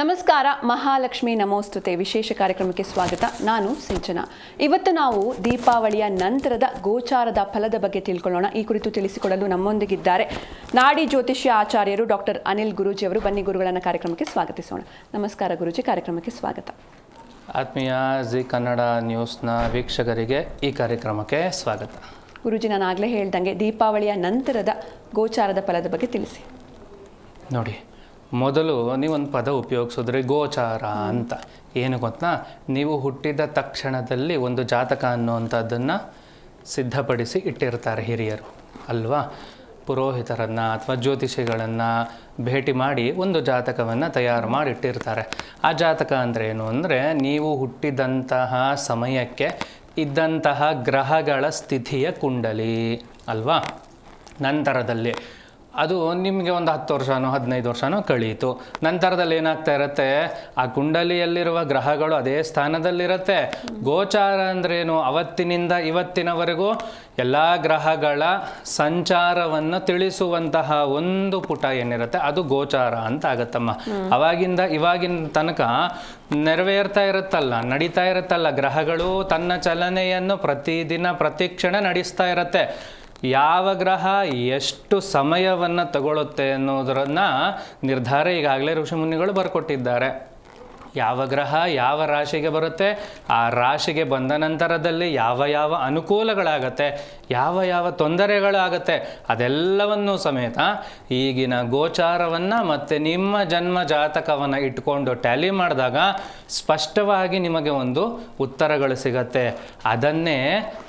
ನಮಸ್ಕಾರ ಮಹಾಲಕ್ಷ್ಮಿ ನಮೋಸ್ತುತೆ. ವಿಶೇಷ ಕಾರ್ಯಕ್ರಮಕ್ಕೆ ಸ್ವಾಗತ. ನಾನು ಸಿಂಚನ. ಇವತ್ತು ನಾವು ದೀಪಾವಳಿಯ ನಂತರದ ಗೋಚಾರದ ಫಲದ ಬಗ್ಗೆ ತಿಳ್ಕೊಳ್ಳೋಣ. ಈ ಕುರಿತು ತಿಳಿಸಿಕೊಡಲು ನಮ್ಮೊಂದಿಗಿದ್ದಾರೆ ನಾಡಿ ಜ್ಯೋತಿಷ್ಯ ಆಚಾರ್ಯರು ಡಾಕ್ಟರ್ ಅನಿಲ್ ಗುರೂಜಿ ಅವರು. ಬನ್ನಿ ಗುರುಗಳನ್ನು ಕಾರ್ಯಕ್ರಮಕ್ಕೆ ಸ್ವಾಗತಿಸೋಣ. ನಮಸ್ಕಾರ ಗುರುಜಿ ಕಾರ್ಯಕ್ರಮಕ್ಕೆ ಸ್ವಾಗತ. ಆತ್ಮೀಯ ಜಿ ಕನ್ನಡ ನ್ಯೂಸ್ನ ವೀಕ್ಷಕರಿಗೆ ಈ ಕಾರ್ಯಕ್ರಮಕ್ಕೆ ಸ್ವಾಗತ. ಗುರುಜಿ ನಾನು ಆಗಲೇ ಹೇಳ್ದಂಗೆ ದೀಪಾವಳಿಯ ನಂತರದ ಗೋಚಾರದ ಫಲದ ಬಗ್ಗೆ ತಿಳಿಸಿ. ನೋಡಿ ಮೊದಲು ನೀವೊಂದು ಪದ ಉಪಯೋಗಿಸಿದ್ರೆ ಗೋಚಾರ ಅಂತ. ಏನು ಗೊತ್ತಾ? ನೀವು ಹುಟ್ಟಿದ ತಕ್ಷಣದಲ್ಲಿ ಒಂದು ಜಾತಕ ಅನ್ನುವಂಥದ್ದನ್ನು ಸಿದ್ಧಪಡಿಸಿ ಇಟ್ಟಿರ್ತಾರೆ ಹಿರಿಯರು, ಅಲ್ವಾ? ಪುರೋಹಿತರನ್ನು ಅಥವಾ ಜ್ಯೋತಿಷಿಗಳನ್ನು ಭೇಟಿ ಮಾಡಿ ಒಂದು ಜಾತಕವನ್ನು ತಯಾರು ಮಾಡಿ ಇಟ್ಟಿರ್ತಾರೆ. ಆ ಜಾತಕ ಅಂದರೆ ಏನು ಅಂದರೆ ನೀವು ಹುಟ್ಟಿದಂತಹ ಸಮಯಕ್ಕೆ ಇದ್ದಂತಹ ಗ್ರಹಗಳ ಸ್ಥಿತಿಯ ಕುಂಡಲಿ, ಅಲ್ವಾ? ನಂತರದಲ್ಲಿ ಅದು ನಿಮಗೆ ಒಂದು ಹತ್ತು ವರ್ಷನೋ ಹದಿನೈದು ವರ್ಷನೋ ಕಳೀತು. ನಂತರದಲ್ಲಿ ಏನಾಗ್ತಾ ಇರುತ್ತೆ? ಆ ಕುಂಡಲಿಯಲ್ಲಿರುವ ಗ್ರಹಗಳು ಅದೇ ಸ್ಥಾನದಲ್ಲಿರುತ್ತೆ. ಗೋಚಾರ ಅಂದ್ರೇನು? ಅವತ್ತಿನಿಂದ ಇವತ್ತಿನವರೆಗೂ ಎಲ್ಲ ಗ್ರಹಗಳ ಸಂಚಾರವನ್ನು ತಿಳಿಸುವಂತಹ ಒಂದು ಪುಟ ಏನಿರುತ್ತೆ? ಅದು ಗೋಚಾರ ಅಂತ ಆಗತ್ತಮ್ಮ. ಅವಾಗಿಂದ ಇವಾಗಿನ ತನಕ ನೆರವೇರ್ತಾ ಇರುತ್ತಲ್ಲ ನಡೀತಾ ಇರುತ್ತಲ್ಲ. ಗ್ರಹಗಳು ತನ್ನ ಚಲನೆಯನ್ನು ಪ್ರತಿದಿನ ಪ್ರತಿಕ್ಷಣ ನಡೆಸ್ತಾ ಇರುತ್ತೆ. ಯಾವ ಗ್ರಹ ಎಷ್ಟು ಸಮಯವನ್ನು ತಗೊಳ್ಳುತ್ತೆ ಅನ್ನೋದರನ್ನ ನಿರ್ಧಾರ ಈಗಾಗಲೇ ಋಷಿಮುನಿಗಳು ಬರ್ಕೊಟ್ಟಿದ್ದಾರೆ. ಯಾವ ಗ್ರಹ ಯಾವ ರಾಶಿಗೆ ಬರುತ್ತೆ? ಆ ರಾಶಿಗೆ ಬಂದ ನಂತರದಲ್ಲಿ ಯಾವ ಯಾವ ಅನುಕೂಲಗಳಾಗತ್ತೆ? ಯಾವ ಯಾವ ತೊಂದರೆಗಳಾಗತ್ತೆ? ಅದೆಲ್ಲವನ್ನೂ ಸಮೇತ ಈಗಿನ ಗೋಚಾರವನ್ನು ಮತ್ತು ನಿಮ್ಮ ಜನ್ಮ ಜಾತಕವನ್ನು ಇಟ್ಕೊಂಡು ಟ್ಯಾಲಿ ಮಾಡಿದಾಗ ಸ್ಪಷ್ಟವಾಗಿ ನಿಮಗೆ ಒಂದು ಉತ್ತರಗಳು ಸಿಗತ್ತೆ. ಅದನ್ನೇ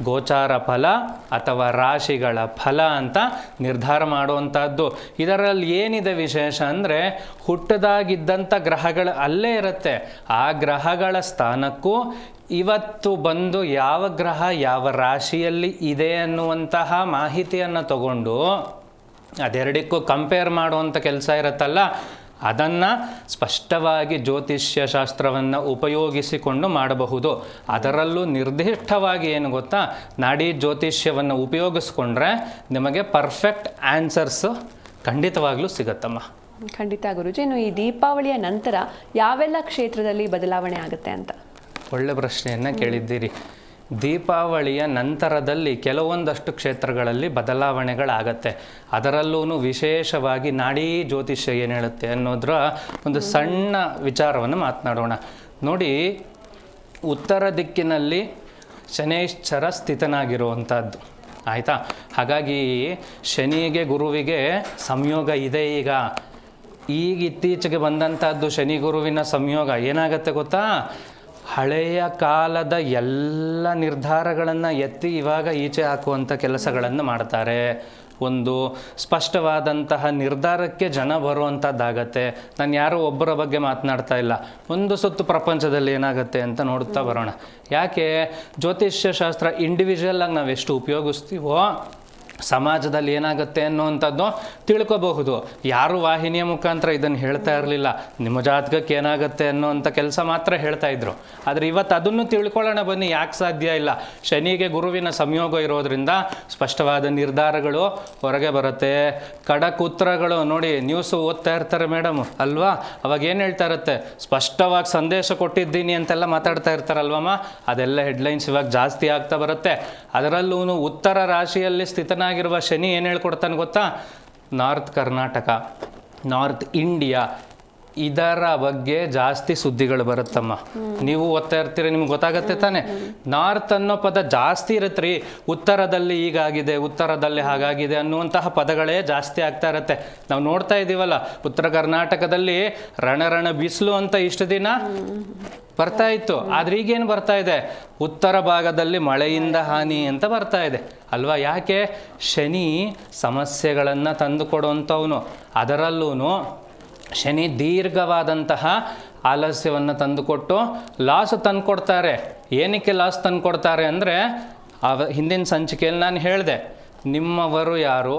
ಗೋಚಾರ ಫಲ ಅಥವಾ ರಾಶಿಗಳ ಫಲ ಅಂತ ನಿರ್ಧಾರ ಮಾಡುವಂಥದ್ದು ಇದರಲ್ಲಿ ಏನಿದೆ ವಿಶೇಷ ಅಂದರೆ ಹುಟ್ಟದಾಗಿದ್ದಂಥ ಗ್ರಹಗಳು ಅಲ್ಲೇ ಇರುತ್ತೆ. ಆ ಗ್ರಹಗಳ ಸ್ಥಾನಕ್ಕೂ ಇವತ್ತು ಬಂದು ಯಾವ ಗ್ರಹ ಯಾವ ರಾಶಿಯಲ್ಲಿ ಇದೆ ಅನ್ನುವಂತಹ ಮಾಹಿತಿಯನ್ನು ತಗೊಂಡು ಅದೆರಡಕ್ಕೂ ಕಂಪೇರ್ ಮಾಡುವಂಥ ಕೆಲಸ ಇರುತ್ತಲ್ಲ, ಅದನ್ನು ಸ್ಪಷ್ಟವಾಗಿ ಜ್ಯೋತಿಷ್ಯ ಶಾಸ್ತ್ರವನ್ನು ಉಪಯೋಗಿಸಿಕೊಂಡು ಮಾಡಬಹುದು. ಅದರಲ್ಲೂ ನಿರ್ದಿಷ್ಟವಾಗಿ ಏನು ಗೊತ್ತಾ, ನಾಡಿ ಜ್ಯೋತಿಷ್ಯವನ್ನು ಉಪಯೋಗಿಸ್ಕೊಂಡ್ರೆ ನಿಮಗೆ ಪರ್ಫೆಕ್ಟ್ ಆನ್ಸರ್ಸು ಖಂಡಿತವಾಗ್ಲೂ ಸಿಗತ್ತಮ್ಮ. ಖಂಡಿತ ಗುರುಜಿ, ಇನ್ನು ಈ ದೀಪಾವಳಿಯ ನಂತರ ಯಾವೆಲ್ಲ ಕ್ಷೇತ್ರದಲ್ಲಿ ಬದಲಾವಣೆ ಆಗುತ್ತೆ ಅಂತ? ಒಳ್ಳೆ ಪ್ರಶ್ನೆಯನ್ನು ಕೇಳಿದ್ದೀರಿ. ದೀಪಾವಳಿಯ ನಂತರದಲ್ಲಿ ಕೆಲವೊಂದಷ್ಟು ಕ್ಷೇತ್ರಗಳಲ್ಲಿ ಬದಲಾವಣೆಗಳಾಗತ್ತೆ. ಅದರಲ್ಲೂ ವಿಶೇಷವಾಗಿ ನಾಡೀ ಜ್ಯೋತಿಷ್ಯ ಏನು ಹೇಳುತ್ತೆ ಅನ್ನೋದ್ರ ಒಂದು ಸಣ್ಣ ವಿಚಾರವನ್ನು ಮಾತನಾಡೋಣ. ನೋಡಿ, ಉತ್ತರ ದಿಕ್ಕಿನಲ್ಲಿ ಶನೇಶ್ಚರ ಸ್ಥಿತನಾಗಿರುವಂಥದ್ದು ಆಯಿತಾ? ಹಾಗಾಗಿ ಶನಿಗೆ, ಗುರುವಿಗೆ ಸಂಯೋಗ ಇದೆ ಈಗ. ಈಗ ಇತ್ತೀಚೆಗೆ ಬಂದಂಥದ್ದು ಶನಿ ಗುರುವಿನ ಸಂಯೋಗ. ಏನಾಗತ್ತೆ ಗೊತ್ತಾ? ಹಳೆಯ ಕಾಲದ ಎಲ್ಲ ನಿರ್ಧಾರಗಳನ್ನು ಎತ್ತಿ ಇವಾಗ ಈಚೆ ಹಾಕುವಂಥ ಕೆಲಸಗಳನ್ನು ಮಾಡ್ತಾರೆ. ಒಂದು ಸ್ಪಷ್ಟವಾದಂತಹ ನಿರ್ಧಾರಕ್ಕೆ ಜನ ಬರುವಂಥದ್ದಾಗತ್ತೆ ನಾನು ಯಾರೋ ಒಬ್ಬರ ಬಗ್ಗೆ ಮಾತನಾಡ್ತಾ ಇಲ್ಲ. ಒಂದು ಸುತ್ತು ಪ್ರಪಂಚದಲ್ಲಿ ಏನಾಗುತ್ತೆ ಅಂತ ನೋಡ್ತಾ ಬರೋಣ. ಯಾಕೆ? ಜ್ಯೋತಿಷ್ಯ ಶಾಸ್ತ್ರ ಇಂಡಿವಿಜುವಲ್ ಆಗಿ ನಾವು ಎಷ್ಟು ಉಪಯೋಗಿಸ್ತೀವೋ ಸಮಾಜದಲ್ಲಿ ಏನಾಗುತ್ತೆ ಅನ್ನುವಂಥದ್ದು ತಿಳ್ಕೋಬಹುದು. ಯಾರು ವಾಹಿನಿಯ ಮುಖಾಂತರ ಇದನ್ನು ಹೇಳ್ತಾ ಇರಲಿಲ್ಲ. ನಿಮ್ಮ ಜಾತಕಕ್ಕೆ ಏನಾಗುತ್ತೆ ಅನ್ನುವಂಥ ಕೆಲಸ ಮಾತ್ರ ಹೇಳ್ತಾ ಇದ್ರು. ಆದರೆ ಇವತ್ತು ಅದನ್ನು ತಿಳ್ಕೊಳ್ಳೋಣ ಬನ್ನಿ, ಯಾಕೆ ಸಾಧ್ಯ ಇಲ್ಲ. ಶನಿಗೆ ಗುರುವಿನ ಸಂಯೋಗ ಇರೋದ್ರಿಂದ ಸ್ಪಷ್ಟವಾದ ನಿರ್ಧಾರಗಳು ಹೊರಗೆ ಬರುತ್ತೆ. ಖಡಕ್ ಉತ್ತರಗಳು ನೋಡಿ ನ್ಯೂಸು ಓದ್ತಾ ಇರ್ತಾರೆ ಮೇಡಮ್ ಅಲ್ವಾ? ಅವಾಗ ಏನು ಹೇಳ್ತಾ ಇರುತ್ತೆ? ಸ್ಪಷ್ಟವಾಗಿ ಸಂದೇಶ ಕೊಟ್ಟಿದ್ದೀನಿ ಅಂತೆಲ್ಲ ಮಾತಾಡ್ತಾ ಇರ್ತಾರಲ್ವಮ್ಮ? ಅದೆಲ್ಲ ಹೆಡ್ಲೈನ್ಸ್ ಇವಾಗ ಜಾಸ್ತಿ ಆಗ್ತಾ ಬರುತ್ತೆ. ಅದರಲ್ಲೂ ಉತ್ತರ ರಾಶಿಯಲ್ಲಿ ಸ್ಥಿತನಾಗಿರುವ ಶನಿ ಏನು ಹೇಳ್ಕೊಡ್ತಾನೆ ಗೊತ್ತಾ? ನಾರ್ತ್ ಕರ್ನಾಟಕ ನಾರ್ತ್ ಇಂಡಿಯಾ ಇದರ ಬಗ್ಗೆ ಜಾಸ್ತಿ ಸುದ್ದಿಗಳು ಬರುತ್ತಮ್ಮ. ನೀವು ಓದ್ತಾ ಇರ್ತೀರಿ ನಿಮ್ಗೆ ಗೊತ್ತಾಗತ್ತೆ ತಾನೆ. ನಾರ್ತ್ ಅನ್ನೋ ಪದ ಜಾಸ್ತಿ ಇರುತ್ತೆ ಉತ್ತರದಲ್ಲಿ ಹೀಗಾಗಿದೆ ಉತ್ತರದಲ್ಲಿ ಹಾಗಾಗಿದೆ ಅನ್ನುವಂತಹ ಪದಗಳೇ ಜಾಸ್ತಿ ಆಗ್ತಾ ಇರುತ್ತೆ. ನಾವು ನೋಡ್ತಾ ಇದ್ದೀವಲ್ಲ ಉತ್ತರ ಕರ್ನಾಟಕದಲ್ಲಿ ರಣರಣ ಬಿಸಿಲು ಅಂತ ಇಷ್ಟು ದಿನ? ಬರ್ತಾ ಇತ್ತು. ಆದ್ರೆ ಈಗೇನು ಬರ್ತಾ ಇದೆ? ಉತ್ತರ ಭಾಗದಲ್ಲಿ ಮಳೆಯಿಂದ ಹಾನಿ ಅಂತ ಬರ್ತಾ ಇದೆ. ಅಲ್ವಾ? ಯಾಕೆ? ಶನಿ ಸಮಸ್ಯೆಗಳನ್ನು ತಂದು ಕೊಡುವಂಥವನು ಅದರಲ್ಲೂ ಶನಿ ದೀರ್ಘವಾದಂತಹ ಆಲಸ್ಯವನ್ನು ತಂದುಕೊಟ್ಟು ಲಾಸ್ ತಂದುಕೊಡ್ತಾರೆ. ಏನಕ್ಕೆ ಲಾಸ್ ತಂದುಕೊಡ್ತಾರೆ ಅಂದರೆ, ಅವ ಹಿಂದಿನ ಸಂಚಿಕೆಯಲ್ಲಿ ನಾನು ಹೇಳಿದೆ, ನಿಮ್ಮವರು ಯಾರು?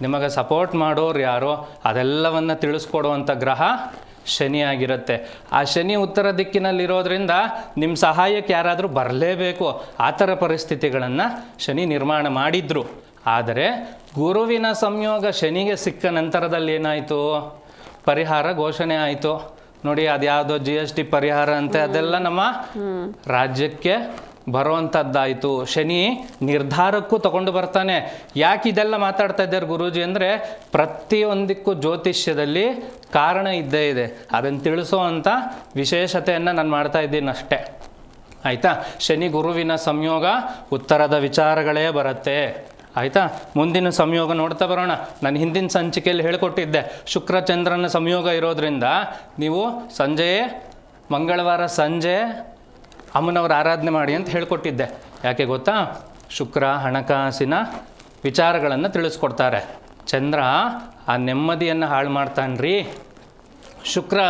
ನಿಮಗೆ ಸಪೋರ್ಟ್ ಮಾಡೋರು ಯಾರು? ಅದೆಲ್ಲವನ್ನು ತಿಳಿಸ್ಕೊಡುವಂಥ ಗ್ರಹ ಶನಿ ಆಗಿರುತ್ತೆ ಆ ಶನಿ ಉತ್ತರ ದಿಕ್ಕಿನಲ್ಲಿರೋದ್ರಿಂದ ನಿಮ್ಮ ಸಹಾಯಕ್ಕೆ ಯಾರಾದರೂ ಬರಲೇಬೇಕು. ಆ ಥರ ಪರಿಸ್ಥಿತಿಗಳನ್ನು ಶನಿ ನಿರ್ಮಾಣ ಮಾಡಿದ್ರು. ಆದರೆ ಗುರುವಿನ ಸಂಯೋಗ ಶನಿಗೆ ಸಿಕ್ಕ ನಂತರದಲ್ಲಿ ಏನಾಯಿತು? ಪರಿಹಾರ ಘೋಷಣೆ ಆಯಿತು. ನೋಡಿ ಅದ್ಯಾವುದೋ ಜಿ ಎಸ್ ಟಿ ಪರಿಹಾರ ಅಂತೆ ಅದೆಲ್ಲ ನಮ್ಮ ರಾಜ್ಯಕ್ಕೆ ಬರುವಂಥದ್ದಾಯಿತು ಶನಿ ನಿರ್ಧಾರಕ್ಕೂ ತಗೊಂಡು ಬರ್ತಾನೆ. ಯಾಕೆ ಇದೆಲ್ಲ ಮಾತಾಡ್ತಾ ಇದ್ದಾರೆ ಗುರೂಜಿ ಅಂದರೆ ಪ್ರತಿಯೊಂದಕ್ಕೂ ಜ್ಯೋತಿಷ್ಯದಲ್ಲಿ ಕಾರಣ ಇದ್ದೇ ಇದೆ. ಅದನ್ನು ತಿಳಿಸೋ ಅಂಥ ವಿಶೇಷತೆಯನ್ನು ನಾನು ಮಾಡ್ತಾ ಇದ್ದೀನಿ ಅಷ್ಟೇ. ಆಯಿತಾ? ಶನಿ ಗುರುವಿನ ಸಂಯೋಗ ಉತ್ತರದ ವಿಚಾರಗಳೇ ಬರುತ್ತೆ. ಆಯಿತಾ? ಮುಂದಿನ ಸಂಯೋಗ ನೋಡ್ತಾ ಬರೋಣ. ನಾನು ಹಿಂದಿನ ಸಂಚಿಕೆಯಲ್ಲಿ ಹೇಳಿಕೊಟ್ಟಿದ್ದೆ. ಶುಕ್ರ ಚಂದ್ರನ ಸಂಯೋಗ ಇರೋದ್ರಿಂದ ನೀವು ಸಂಜೆಯೇ, ಮಂಗಳವಾರ ಸಂಜೆ ಅಮ್ಮನವ್ರ ಆರಾಧನೆ ಮಾಡಿ ಅಂತ ಹೇಳ್ಕೊಟ್ಟಿದ್ದೆ. ಯಾಕೆ ಗೊತ್ತಾ? ಶುಕ್ರ, ಹಣಕಾಸಿನ ವಿಚಾರಗಳನ್ನು ತಿಳಿಸ್ಕೊಡ್ತಾರೆ. ಚಂದ್ರ ಆ ನೆಮ್ಮದಿಯನ್ನು ಹಾಳು ಮಾಡ್ತಾನ್ರಿ. ಶುಕ್ರ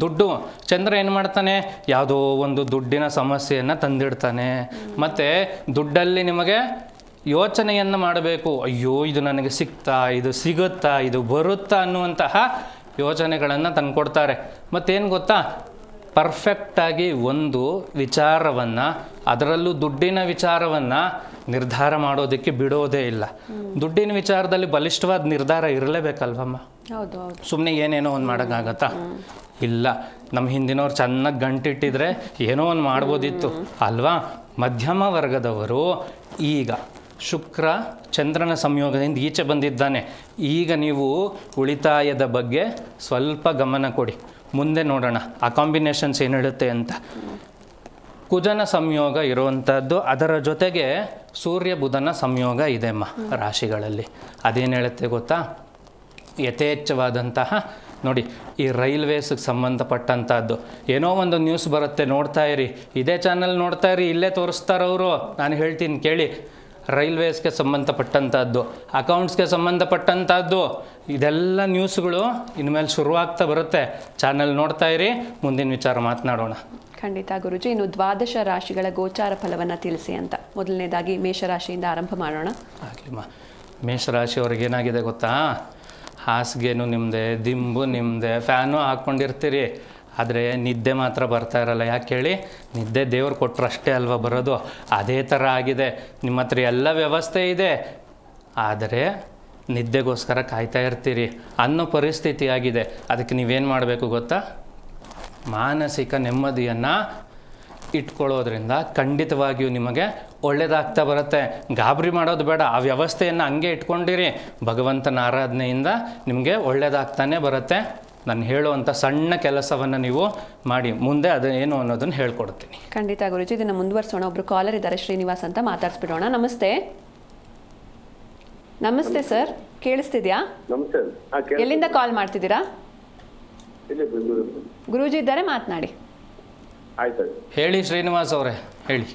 ದುಡ್ಡು, ಚಂದ್ರ ಏನು ಮಾಡ್ತಾನೆ? ಯಾವುದೋ ಒಂದು ದುಡ್ಡಿನ ಸಮಸ್ಯೆಯನ್ನು ತಂದಿಡ್ತಾನೆ. ಮತ್ತು ದುಡ್ಡಲ್ಲಿ ನಿಮಗೆ ಯೋಚನೆಯನ್ನು ಮಾಡಬೇಕು. ಅಯ್ಯೋ, ಇದು ನನಗೆ ಸಿಗ್ತಾ ಇದು ಸಿಗುತ್ತಾ, ಇದು ಬರುತ್ತಾ ಅನ್ನುವಂತಹ ಯೋಚನೆಗಳನ್ನು ತಂದುಕೊಡ್ತಾರೆ. ಮತ್ತೇನು ಗೊತ್ತಾ? ಪರ್ಫೆಕ್ಟಾಗಿ ಒಂದು ವಿಚಾರವನ್ನು ಅದರಲ್ಲೂ ದುಡ್ಡಿನ ವಿಚಾರವನ್ನು ನಿರ್ಧಾರ ಮಾಡೋದಕ್ಕೆ ಬಿಡೋದೇ ಇಲ್ಲ. ದುಡ್ಡಿನ ವಿಚಾರದಲ್ಲಿ ಬಲಿಷ್ಠವಾದ ನಿರ್ಧಾರ ಇರಲೇಬೇಕಲ್ವಮ್ಮ? ಸುಮ್ಮನೆ ಏನೇನೋ ಒಂದು ಮಾಡೋಕ್ಕಾಗತ್ತಾ? ಇಲ್ಲ ನಮ್ಮ ಹಿಂದಿನವ್ರು ಚೆನ್ನಾಗಿ ಗಂಟಿಟ್ಟಿದ್ರೆ ಏನೋ ಒಂದು ಮಾಡ್ಬೋದಿತ್ತು. ಅಲ್ವಾ? ಮಧ್ಯಮ ವರ್ಗದವರು ಈಗ ಶುಕ್ರ ಚಂದ್ರನ ಸಂಯೋಗದಿಂದ ಈಚೆ ಬಂದಿದ್ದಾನೆ. ಈಗ ನೀವು ಉಳಿತಾಯದ ಬಗ್ಗೆ ಸ್ವಲ್ಪ ಗಮನ ಕೊಡಿ. ಮುಂದೆ ನೋಡೋಣ. ಆ ಕಾಂಬಿನೇಷನ್ಸ್ ಏನು ಹೇಳುತ್ತೆ ಅಂತ. ಕುಜನ ಸಂಯೋಗ ಇರುವಂಥದ್ದು ಅದರ ಜೊತೆಗೆ ಸೂರ್ಯ ಬುಧನ ಸಂಯೋಗ ಇದೆ ಅಮ್ಮ ರಾಶಿಗಳಲ್ಲಿ. ಅದೇನು ಹೇಳುತ್ತೆ ಗೊತ್ತಾ? ಯಥೇಚ್ಛವಾದಂತಹ, ನೋಡಿ, ಈ ರೈಲ್ವೇಸ್ಗೆ ಸಂಬಂಧಪಟ್ಟಂಥದ್ದು ಏನೋ ಒಂದು ನ್ಯೂಸ್ ಬರುತ್ತೆ, ನೋಡ್ತಾ ಇರಿ. ಇದೇ ಚಾನಲ್ ನೋಡ್ತಾ ಇರಿ, ಇಲ್ಲೇ ತೋರಿಸ್ತಾರವರು. ನಾನು ಹೇಳ್ತೀನಿ, ಕೇಳಿ. ರೈಲ್ವೇಸ್ಗೆ ಸಂಬಂಧಪಟ್ಟಂಥದ್ದು ಅಕೌಂಟ್ಸ್ಗೆ ಸಂಬಂಧಪಟ್ಟಂಥದ್ದು ಇದೆಲ್ಲ ನ್ಯೂಸ್ಗಳು ಇನ್ಮೇಲೆ ಶುರುವಾಗ್ತಾ ಬರುತ್ತೆ. ಚಾನಲ್ ನೋಡ್ತಾ ಇರಿ ಮುಂದಿನ ವಿಚಾರ ಮಾತನಾಡೋಣ. ಖಂಡಿತ ಗುರುಜಿ ಇನ್ನು ದ್ವಾದಶ ರಾಶಿಗಳ ಗೋಚಾರ ಫಲವನ್ನು ತಿಳಿಸಿ ಅಂತ. ಮೊದಲನೇದಾಗಿ ಮೇಷರಾಶಿಯಿಂದ ಆರಂಭ ಮಾಡೋಣ. ಆಗಲಿಮ್ಮ ಮೇಷರಾಶಿಯವ್ರಿಗೆ ಏನಾಗಿದೆ ಗೊತ್ತಾ? ಹಾಸಿಗೆನೂ ನಿಮ್ಮದೇ ದಿಂಬು ನಿಮ್ಮದೇ ಫ್ಯಾನು ಹಾಕ್ಕೊಂಡಿರ್ತೀರಿ. ಆದರೆ ನಿದ್ದೆ ಮಾತ್ರ ಬರ್ತಾ ಇರಲ್ಲ. ಯಾಕೆ ಹೇಳಿ? ನಿದ್ದೆ ದೇವ್ರು ಕೊಟ್ಟರಷ್ಟೇ ಅಲ್ವಾ ಬರೋದು? ಅದೇ ಥರ ಆಗಿದೆ. ನಿಮ್ಮ ಹತ್ರ ಎಲ್ಲ ವ್ಯವಸ್ಥೆ ಇದೆ. ಆದರೆ ನಿದ್ದೆಗೋಸ್ಕರ ಕಾಯ್ತಾ ಇರ್ತೀರಿ. ಅನ್ನೋ ಪರಿಸ್ಥಿತಿ ಆಗಿದೆ. ಅದಕ್ಕೆ ನೀವೇನು ಮಾಡಬೇಕು ಗೊತ್ತಾ? ಮಾನಸಿಕ ನೆಮ್ಮದಿಯನ್ನು ಇಟ್ಕೊಳ್ಳೋದ್ರಿಂದ ಖಂಡಿತವಾಗಿಯೂ ನಿಮಗೆ ಒಳ್ಳೆಯದಾಗ್ತಾ ಬರುತ್ತೆ. ಗಾಬರಿ ಮಾಡೋದು ಬೇಡ. ಆ ವ್ಯವಸ್ಥೆಯನ್ನು ಹಂಗೆ ಇಟ್ಕೊಂಡಿರಿ. ಭಗವಂತನ ಆರಾಧನೆಯಿಂದ ನಿಮಗೆ ಒಳ್ಳೆಯದಾಗ್ತಾನೆ ಬರುತ್ತೆ. ನಾನು ಹೇಳುವಂಥ ಸಣ್ಣ ಕೆಲಸವನ್ನು ನೀವು ಮಾಡಿ ಮುಂದೆ ಅದು ಏನು ಅನ್ನೋದನ್ನು ಹೇಳ್ಕೊಡ್ತೀನಿ. ಖಂಡಿತ ಗುರುಜಿ ಇದನ್ನು ಮುಂದುವರಿಸೋಣ. ಒಬ್ರು ಕಾಲರ್ ಇದ್ದಾರೆ ಶ್ರೀನಿವಾಸ್ ಅಂತ ಮಾತಾಡ್ಸ್ಬಿಡೋಣ. ನಮಸ್ತೆ. ನಮಸ್ತೆ ಸರ್ ಕೇಳಿಸ್ತಿದ್ಯಾ? ನಮಸ್ತೆ. ಹಾ ಕೇಳಿ ಎಲ್ಲಿಂದ ಕಾಲ್ ಮಾಡ್ತಿದ್ದೀರಾ? ಗುರೂಜಿ ಇದ್ದಾರೆ ಮಾತನಾಡಿ. ಆಯ್ತು ಹೇಳಿ ಶ್ರೀನಿವಾಸ್ ಅವರೇ ಹೇಳಿ.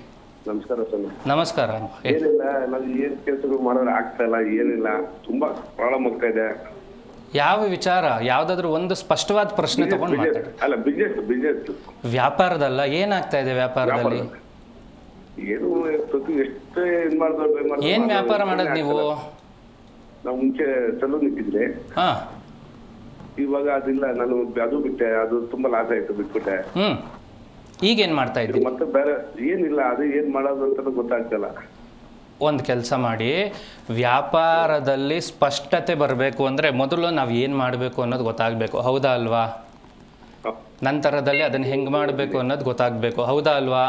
ನಮಸ್ಕಾರ ಸರ್ ನಮಸ್ಕಾರ. ಏನಿಲ್ಲ ನಾವು ಏನ್ ಕೆಲಸಗಳು ಮಾಡೋರು ಆಗ್ತಾ ಇಲ್ಲ ಏನಿಲ್ಲ. ತುಂಬಾ ಪ್ರಾಬ್ಲಮ್ ಆಗ್ತಾ ಇದೆ. ಯಾವ ವಿಚಾರ ಯಾವ್ದಾದ್ರು ಒಂದು ಸ್ಪಷ್ಟವಾದ ಪ್ರಶ್ನೆ ತಗೊಂಡು ಮಾತಾಡಿ. ಅಲ್ಲ ಬಿಸ್ನೆಸ್ ಬಿಸ್ನೆಸ್ ವ್ಯಾಪಾರದಲ್ಲ ಏನಾಗ್ತಾ ಇದೆ ವ್ಯಾಪಾರದಲ್ಲಿ? ಏನು ಪ್ರತಿ ಎಷ್ಟೇ ಏನ್ ಮಾಡ್ದೋ ಏನು ವ್ಯಾಪಾರ ಮಾಡೋದು ನೀವು? ನಾವು ಮುಂಚೆ ಸಲೂನ್ ಇಟ್ಟಿದ್ರೆ ಹಾ. ಇವಾಗ ಅದಿಲ್ಲ ನಾನು ಅದು ಬಿಟ್ಟೆ ಅದು ತುಂಬಾ ಲಾಸ್ ಆಯ್ತು ಬಿಟ್ಬಿಟ್ಟೆ. ಈಗ ಏನ್ ಮಾಡ್ತಾ ಇದ್ದೀವಿ ಮತ್ತೆ ಬೇರೆ ಏನಿಲ್ಲ ಅದು ಏನ್ ಮಾಡೋದು ಅಂತ ಗೊತ್ತಾಗ್ತಲ್ಲ. ಒಂದು ಕೆಲಸ ಮಾಡಿ ವ್ಯಾಪಾರದಲ್ಲಿ ಸ್ಪಷ್ಟತೆ ಬರಬೇಕು ಅಂದರೆ ಮೊದಲು ನಾವು ಏನು ಮಾಡಬೇಕು ಅನ್ನೋದು ಗೊತ್ತಾಗಬೇಕು. ಹೌದಾ ಅಲ್ವಾ? ನಂತರದಲ್ಲಿ ಅದನ್ನು ಹೆಂಗೆ ಮಾಡಬೇಕು ಅನ್ನೋದು ಗೊತ್ತಾಗಬೇಕು. ಹೌದಾ ಅಲ್ವಾ?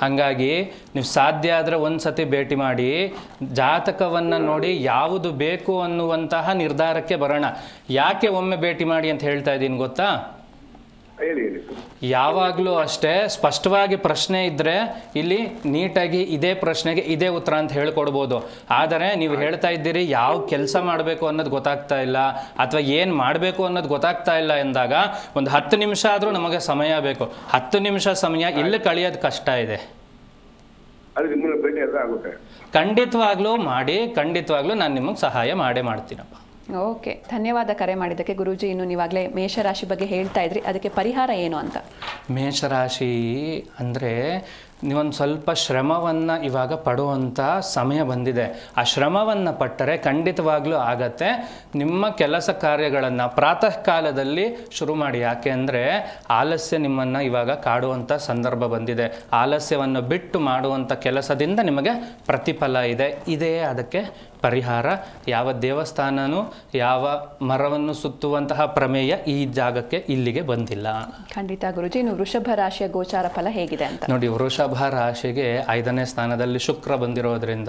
ಹಾಗಾಗಿ ನೀವು ಸಾಧ್ಯ ಆದರೆ ಒಂದು ಸತಿ ಭೇಟಿ ಮಾಡಿ ಜಾತಕವನ್ನು ನೋಡಿ ಯಾವುದು ಬೇಕು ಅನ್ನುವಂತಹ ನಿರ್ಧಾರಕ್ಕೆ ಬರೋಣ. ಯಾಕೆ ಒಮ್ಮೆ ಭೇಟಿ ಮಾಡಿ ಅಂತ ಹೇಳ್ತಾ ಇದ್ದೀನಿ ಗೊತ್ತಾ? ಹೇಳಿ ಹೇಳಿ. ಯಾವಾಗಲೂ ಅಷ್ಟೇ ಸ್ಪಷ್ಟವಾಗಿ ಪ್ರಶ್ನೆ ಇದ್ರೆ ಇಲ್ಲಿ ನೀಟಾಗಿ ಇದೇ ಪ್ರಶ್ನೆಗೆ ಇದೇ ಉತ್ತರ ಅಂತ ಹೇಳ್ಕೊಡ್ಬೋದು. ಆದರೆ ನೀವು ಹೇಳ್ತಾ ಇದ್ದೀರಿ ಯಾವ ಕೆಲಸ ಮಾಡಬೇಕು ಅನ್ನೋದು ಗೊತ್ತಾಗ್ತಾ ಇಲ್ಲ ಅಥವಾ ಏನು ಮಾಡಬೇಕು ಅನ್ನೋದು ಗೊತ್ತಾಗ್ತಾ ಇಲ್ಲ ಎಂದಾಗ ಒಂದು ಹತ್ತು ನಿಮಿಷ ಆದರೂ ನಮಗೆ ಸಮಯ ಬೇಕು. ಹತ್ತು ನಿಮಿಷ ಸಮಯ ಇಲ್ಲಿ ಕಳೆಯೋದು ಕಷ್ಟ ಇದೆ. ಖಂಡಿತವಾಗ್ಲೂ ಮಾಡಿ ಖಂಡಿತವಾಗ್ಲೂ ನಾನು ನಿಮಗೆ ಸಹಾಯ ಮಾಡೇ ಮಾಡ್ತೀನಪ್ಪ. ಓಕೆ, ಧನ್ಯವಾದ ಕರೆ ಮಾಡಿದ್ದಕ್ಕೆ ಗುರೂಜಿ, ಇನ್ನು ನೀವಾಗಲೇ ಮೇಷರಾಶಿ ಬಗ್ಗೆ ಹೇಳ್ತಾ ಇದ್ರಿ, ಅದಕ್ಕೆ ಪರಿಹಾರ ಏನು ಅಂತ? ಮೇಷರಾಶಿ ಅಂದರೆ ನೀವೊಂದು ಸ್ವಲ್ಪ ಶ್ರಮವನ್ನು ಇವಾಗ ಪಡುವಂಥ ಸಮಯ ಬಂದಿದೆ. ಆ ಶ್ರಮವನ್ನು ಪಟ್ಟರೆ ಖಂಡಿತವಾಗ್ಲೂ ಆಗತ್ತೆ. ನಿಮ್ಮ ಕೆಲಸ ಕಾರ್ಯಗಳನ್ನು ಪ್ರಾತಃ ಕಾಲದಲ್ಲಿ ಶುರು ಮಾಡಿ. ಯಾಕೆ ಅಂದರೆ ಆಲಸ್ಯ ನಿಮ್ಮನ್ನು ಇವಾಗ ಕಾಡುವಂಥ ಸಂದರ್ಭ ಬಂದಿದೆ. ಆಲಸ್ಯವನ್ನು ಬಿಟ್ಟು ಮಾಡುವಂಥ ಕೆಲಸದಿಂದ ನಿಮಗೆ ಪ್ರತಿಫಲ ಇದೆ. ಇದೇ ಅದಕ್ಕೆ ಪರಿಹಾರ ಯಾವ ದೇವಸ್ಥಾನನೂ ಯಾವ ಮರವನ್ನು ಸುತ್ತುವಂತಹ ಪ್ರಮೇಯ ಈ ಜಾಗಕ್ಕೆ ಇಲ್ಲಿಗೆ ಬಂದಿಲ್ಲ. ಖಂಡಿತ ಗುರುಜಿ ಇನ್ನು ವೃಷಭ ರಾಶಿಯ ಗೋಚಾರ ಫಲ ಹೇಗಿದೆ ಅಂತ. ನೋಡಿ ವೃಷಭ ರಾಶಿಗೆ ಐದನೇ ಸ್ಥಾನದಲ್ಲಿ ಶುಕ್ರ ಬಂದಿರೋದ್ರಿಂದ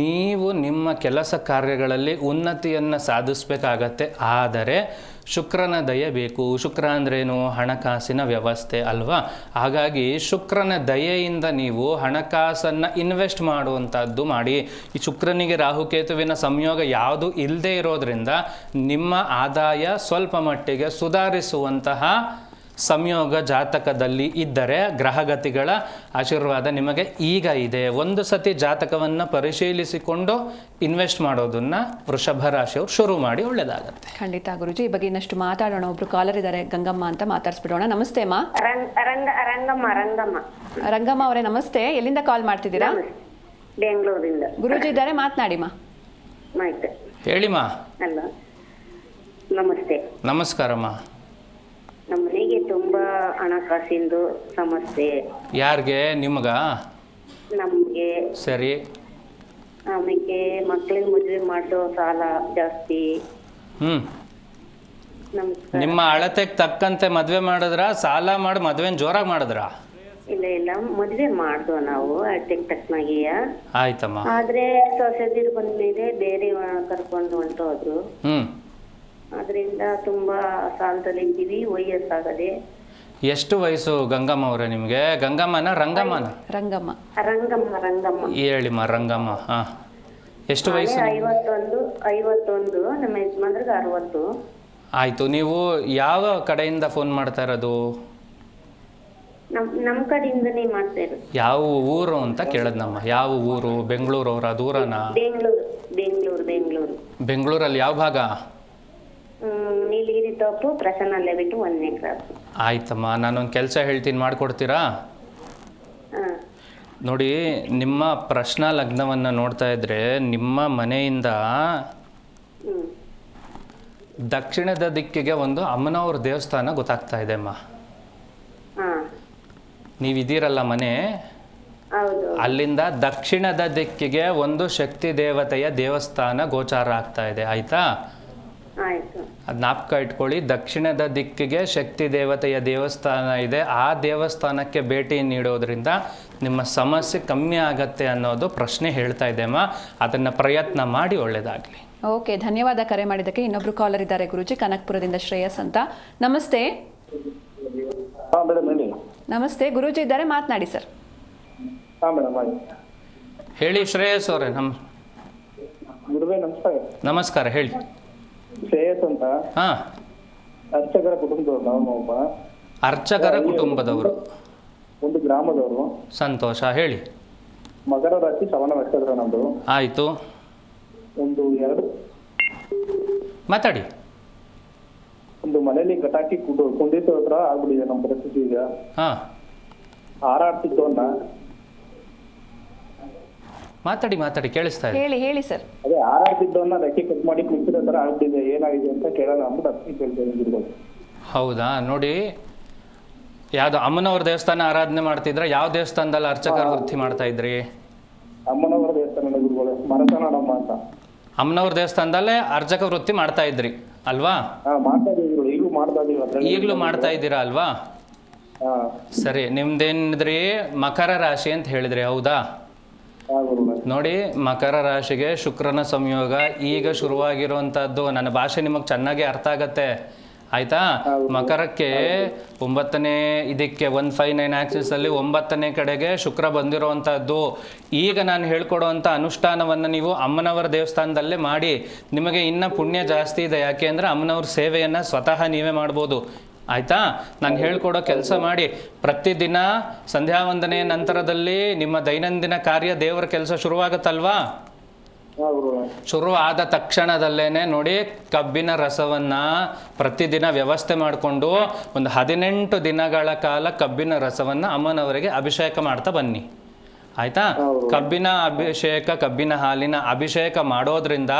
ನೀವು ನಿಮ್ಮ ಕೆಲಸ ಕಾರ್ಯಗಳಲ್ಲಿ ಉನ್ನತಿಯನ್ನು ಸಾಧಿಸಬೇಕಾಗತ್ತೆ. ಆದರೆ ಶುಕ್ರನ ದಯೆ ಬೇಕು. ಶುಕ್ರ ಅಂದ್ರೇನು? ಹಣಕಾಸಿನ ವ್ಯವಸ್ಥೆ ಅಲ್ವಾ? ಹಾಗಾಗಿ ಶುಕ್ರನ ದಯೆಯಿಂದ ನೀವು ಹಣಕಾಸನ್ನು ಇನ್ವೆಸ್ಟ್ ಮಾಡುವಂಥದ್ದು ಮಾಡಿ. ಈ ಶುಕ್ರನಿಗೆ ರಾಹುಕೇತುವಿನ ಸಂಯೋಗ ಯಾವುದು ಇಲ್ಲದೆ ಇರೋದ್ರಿಂದ ನಿಮ್ಮ ಆದಾಯ ಸ್ವಲ್ಪ ಮಟ್ಟಿಗೆ ಸುಧಾರಿಸುವಂತಹ ಸಂಯೋಗ ಜಾತಕದಲ್ಲಿ ಇದ್ದರೆ ಗ್ರಹಗತಿಗಳ ಆಶೀರ್ವಾದ ನಿಮಗೆ ಈಗ ಇದೆ. ಒಂದು ಸತಿ ಜಾತಕವನ್ನು ಪರಿಶೀಲಿಸಿಕೊಂಡು ಇನ್ವೆಸ್ಟ್ ಮಾಡೋದನ್ನ ವೃಷಭ ರಾಶಿಯವರು ಶುರು ಮಾಡಿ ಒಳ್ಳೇದಾಗುತ್ತೆ. ಖಂಡಿತ ಗುರುಜಿ ಈ ಬಗ್ಗೆ ಇನ್ನಷ್ಟು ಮಾತಾಡೋಣ. ಒಬ್ರು ಕಾಲರ್ ಇದ್ದಾರೆ ಗಂಗಮ್ಮ ಅಂತ ಮಾತಾಡಿಸ್ಬಿಡೋಣ. ನಮಸ್ತೆ ಅಮ್ಮ. ರಂಗ ರಂಗ ರಂಗಮ್ಮ ರಂಗಮ್ಮ. ರಂಗಮ್ಮ ಅವರೇ ನಮಸ್ತೆ. ಎಲ್ಲಿಂದ ಕಾಲ್ ಮಾಡ್ತಿದ್ದೀರಾ? ಬೆಂಗಳೂರಿಂದ. ಗುರುಜಿ ಇದ್ದಾರೆ ಮಾತನಾಡಿ ಮಾ ಹೇಳಿಮಾ ನಮಸ್ತೆ. ನಮಸ್ಕಾರಮ್ಮ. ಹಣಕಾಸಿಂದು ಸಮಸ್ಯೆ. ಯಾರಿಗೆ? ನಿಮ್ಗ? ನಮ್ಗೆ. ಸರಿ. ಆಮೇಲೆ ಮಕ್ಳಿಗೆ ಮದುವೆ ಮಾಡೋ ಸಾಲ ಜಾಸ್ತಿ. ಹ್ಮ್. ನಿಮ್ಮ ಅಳತೆಗೆ ತಕ್ಕಂತೆ ಮದ್ವೆ ಮಾಡಿದ್ರ? ಸಾಲ ಮಾಡಿ ಮದ್ವೆ ಜೋರಾಗಿ ಮಾಡಿದ್ರ? ಇಲ್ಲ ಇಲ್ಲ. ಮದ್ವೆ ಮಾಡ್ದು ನಾವು ಅಟ್ಟೆಗೆ ತಕ್ಕನಾಗಿಯ. ಆಯ್ತಮ್ಮ. ಆದ್ರೆ ಸೊಸೆದಿರು ಬಂದ್ಮೇಲೆ ಬೇರೆ ಕರ್ಕೊಂಡು ಹೊಂಟೋದ್ರು. ಹ್ಮ್. ಅದರಿಂದ ತುಂಬಾ ಸಾಲದಲ್ಲಿ ಇದ್ದೀವಿ ವಯಸ್ಸಾಗದೆ. ಎಷ್ಟು ವಯಸ್ಸು ಗಂಗಮ್ಮ ಅವರ ನಿಮಗೆ? ಗಂಗಮ್ಮನ ರಂಗಮ್ಮನ? ರಂಗಮ್ಮ. ರಂಗಮ್ಮ ರಂಗಮ್ಮ. ಹೇಳಿಮ್ಮ ರಂಗಮ್ಮ. ಹಾಂ. ಎಷ್ಟು ವಯಸ್ಸು ಐವತ್ತೊಂದು ಐವತ್ತೊಂದು ನಮ್ಮ ಯಜಮಾನ್ರಿಗೆ ಅರವತ್ತು. ಆಯ್ತು ನೀವು ಯಾವ ಕಡೆಯಿಂದ ಫೋನ್ ಮಾಡ್ತಾ ಇರೋದು? ನಮ್ಮ ನಮ್ ಕಡೆಯಿಂದನೇ ಮಾಡ್ತಾ ಇರೋದು. ಯಾವ ಊರು ಅಂತ ಕೇಳದ್ನಮ್ಮ. ಯಾವ ಊರು? ಬೆಂಗಳೂರು ಅವರ ದೂರನ? ಬೆಂಗಳೂರು ಬೆಂಗಳೂರು ಬೆಂಗಳೂರು. ಬೆಂಗಳೂರಲ್ಲಿ ಯಾವ ಭಾಗ? ಹ್ಮ್ ನೀಲಗಿರಿ ತೋಪು ಪ್ರಸನ್ನ ಲೆಬಿಟ್ಟು ಒಂದನೇ ಕ್ರಾಸ್. ಆಯ್ತಮ್ಮ ನಾನೊಂದು ಕೆಲಸ ಹೇಳ್ತೀನಿ ಮಾಡಿಕೊಡ್ತೀರಾ? ನೋಡಿ ನಿಮ್ಮ ಪ್ರಶ್ನ ಲಗ್ನವನ್ನು ನೋಡ್ತಾ ಇದ್ರೆ ನಿಮ್ಮ ಮನೆಯಿಂದ ದಕ್ಷಿಣದ ದಿಕ್ಕಿಗೆ ಒಂದು ಅಮ್ಮನವ್ರ ದೇವಸ್ಥಾನ ಗೊತ್ತಾಗ್ತಾ ಇದೆ ಅಮ್ಮ. ನೀವಿದ್ದೀರಲ್ಲ ಮನೆ? ಅಲ್ಲಿಂದ ದಕ್ಷಿಣದ ದಿಕ್ಕಿಗೆ ಒಂದು ಶಕ್ತಿ ದೇವತೆಯ ದೇವಸ್ಥಾನ ಗೋಚಾರ ಆಗ್ತಾ ಇದೆ ಆಯ್ತಾ. ಜ್ಞಾಪಕ ಇಟ್ಕೊಳ್ಳಿ. ದಕ್ಷಿಣದ ದಿಕ್ಕಿಗೆ ಶಕ್ತಿ ದೇವತೆಯ ದೇವಸ್ಥಾನ ಇದೆ. ಆ ದೇವಸ್ಥಾನಕ್ಕೆ ಭೇಟಿ ನೀಡೋದ್ರಿಂದ ನಿಮ್ಮ ಸಮಸ್ಯೆ ಕಮ್ಮಿ ಆಗತ್ತೆ ಅನ್ನೋದು ಪ್ರಶ್ನೆ ಹೇಳ್ತಾ ಇದೆ ಅಮ್ಮ. ಅದನ್ನು ಪ್ರಯತ್ನ ಮಾಡಿ ಒಳ್ಳೆಯದಾಗಲಿ ಓಕೆ ಧನ್ಯವಾದ ಕರೆ ಮಾಡಿದ್ದಕ್ಕೆ ಇನ್ನೊಬ್ರು ಕಾಲರ್ ಇದ್ದಾರೆ ಗುರುಜಿ. ಕನಕ್ಪುರದಿಂದ ಶ್ರೇಯಸ್ ಅಂತ. ನಮಸ್ತೆ. ನಮಸ್ತೆ ಗುರುಜಿ ಇದ್ದಾರೆ ಮಾತನಾಡಿ ಸರ್. ಹೇಳಿ ಶ್ರೇಯಸ್ ಅವರೇ ನಮಸ್ಕಾರ. ನಮಸ್ಕಾರ ಹೇಳಿ. ಶ್ರೇಯಸ್ ಅಂತ. ಹಾಂ. ಅರ್ಚಕರ ಕುಟುಂಬದವ್ರು ನಾವು ಒಬ್ಬ. ಅರ್ಚಕರ ಕುಟುಂಬದವರು. ಒಂದು ಗ್ರಾಮದವರು. ಸಂತೋಷ ಹೇಳಿ. ಮಗರ ರಾಶಿ ಶ್ರವಣ ನಕ್ಷತ್ರ ನಮ್ದು. ಆಯಿತು. ಒಂದು ಎರಡು ಮಾತಾಡಿ. ಒಂದು ಮನೇಲಿ ಕಟಾಕಿ ಕುಟು ಕುಂದಿತ ಹತ್ರ ಆಗ್ಬಿಟ್ಟಿದೆ ನಮ್ಮ ಪರಿಸ್ಥಿತಿ ಈಗ. ಹಾಂ. ಹಾರಾಡ್ತಿತ್ತು ಅನ್ನ ಮಾತಾಡಿ ಮಾತಾಡಿ ಕೇಳಿಸ್ತಾ ಇದೆ. ಹೇಳಿ ಹೇಳಿ ಸರ್. ಅದೇ ಆರಾಧಿದ್ದವನ್ನ ರೆಕ್ಕೆ ಕಟ್ ಮಾಡಿ ಕುಂತಿರೋ ತರ ಆಗ್ತಿದೆ ಏನಾಗಿದೆ ಅಂತ ಕೇಳಲ್ಲ ಅಂತ ಅದಕ್ಕೆ ಕೇಳ್ತಾ ಹೌದಾ? ನೋಡಿ ಯಾವ್ದು ಅಮ್ಮನವ್ರ ದೇವಸ್ಥಾನ ಆರಾಧನೆ ಮಾಡ್ತಿದ್ರ ಯಾವ ದೇವಸ್ಥಾನದಲ್ಲಿ ಅರ್ಚಕರ ವೃತ್ತಿ ಮಾಡ್ತಾ ಇದ್ರಿ? ಅಮ್ಮನವರ ದೇವಸ್ಥಾನ ಗುರುಗಳು ಮರತನಾಡಮ್ಮ ಅಂತ. ಅಮ್ಮನವ್ರ ದೇವಸ್ಥಾನದಲ್ಲೇ ಅರ್ಚಕ ವೃತ್ತಿ ಮಾಡ್ತಾ ಇದ್ರಿ ಅಲ್ವಾ? ಹಾ ಮಾಡ್ತಾ ಗುರುಗಳು ಈಗಲೂ ಮಾಡ್ತಾ ಇದೀವಿ ಅದ್ರಲ್ಲಿ. ಈಗಲೂ ಮಾಡ್ತಾ ಇದ್ದೀರಾ ಅಲ್ವಾ? ಹಾ. ಸರಿ ನಿಮ್ದೇನಿದ್ರಿ ಮಕರ ರಾಶಿ ಅಂತ ಹೇಳಿದ್ರಿ ಹೌದಾ? ಹಾ ನೋಡಿ ಮಕರ ರಾಶಿಗೆ ಶುಕ್ರನ ಸಂಯೋಗ ಈಗ ಶುರುವಾಗಿರುವಂತಹದ್ದು. ನನ್ನ ಭಾಷೆ ನಿಮಗೆ ಚೆನ್ನಾಗಿ ಅರ್ಥ ಆಗತ್ತೆ. ಆಯ್ತಾ? ಮಕರಕ್ಕೆ ಒಂಬತ್ತನೇ ಇದಕ್ಕೆ ಒನ್ ಫೈವ್ ನೈನ್ ಆಕ್ಸಿಸ್ ಅಲ್ಲಿ ಒಂಬತ್ತನೇ ಕಡೆಗೆ ಶುಕ್ರ ಬಂದಿರುವಂತಹದ್ದು. ಈಗ ನಾನು ಹೇಳ್ಕೊಡುವಂತ ಅನುಷ್ಠಾನವನ್ನು ನೀವು ಅಮ್ಮನವರ ದೇವಸ್ಥಾನದಲ್ಲೇ ಮಾಡಿ. ನಿಮಗೆ ಇನ್ನ ಪುಣ್ಯ ಜಾಸ್ತಿ ಇದೆ. ಯಾಕೆ ಅಂದರೆ ಅಮ್ಮನವ್ರ ಸೇವೆಯನ್ನು ಸ್ವತಃ ನೀವೇ ಮಾಡ್ಬೋದು. ಆಯ್ತಾ? ನಾನು ಹೇಳ್ಕೊಡೋ ಕೆಲಸ ಮಾಡಿ. ಪ್ರತಿದಿನ ಸಂಧ್ಯಾ ವಂದನೆ ನಂತರದಲ್ಲಿ ನಿಮ್ಮ ದೈನಂದಿನ ಕಾರ್ಯ ದೇವರ ಕೆಲಸ ಶುರುವಾಗುತ್ತಲ್ವಾ? ಶುರು ಆದ ತಕ್ಷಣದಲ್ಲೇನೆ ನೋಡಿ ಕಬ್ಬಿನ ರಸವನ್ನ ಪ್ರತಿದಿನ ವ್ಯವಸ್ಥೆ ಮಾಡಿಕೊಂಡು ಒಂದು ಹದಿನೆಂಟು ದಿನಗಳ ಕಾಲ ಕಬ್ಬಿನ ರಸವನ್ನ ಅಮ್ಮನವರಿಗೆ ಅಭಿಷೇಕ ಮಾಡ್ತಾ ಬನ್ನಿ. ಆಯ್ತಾ? ಕಬ್ಬಿನ ಅಭಿಷೇಕ, ಕಬ್ಬಿನ ಹಾಲಿನ ಅಭಿಷೇಕ ಮಾಡೋದ್ರಿಂದ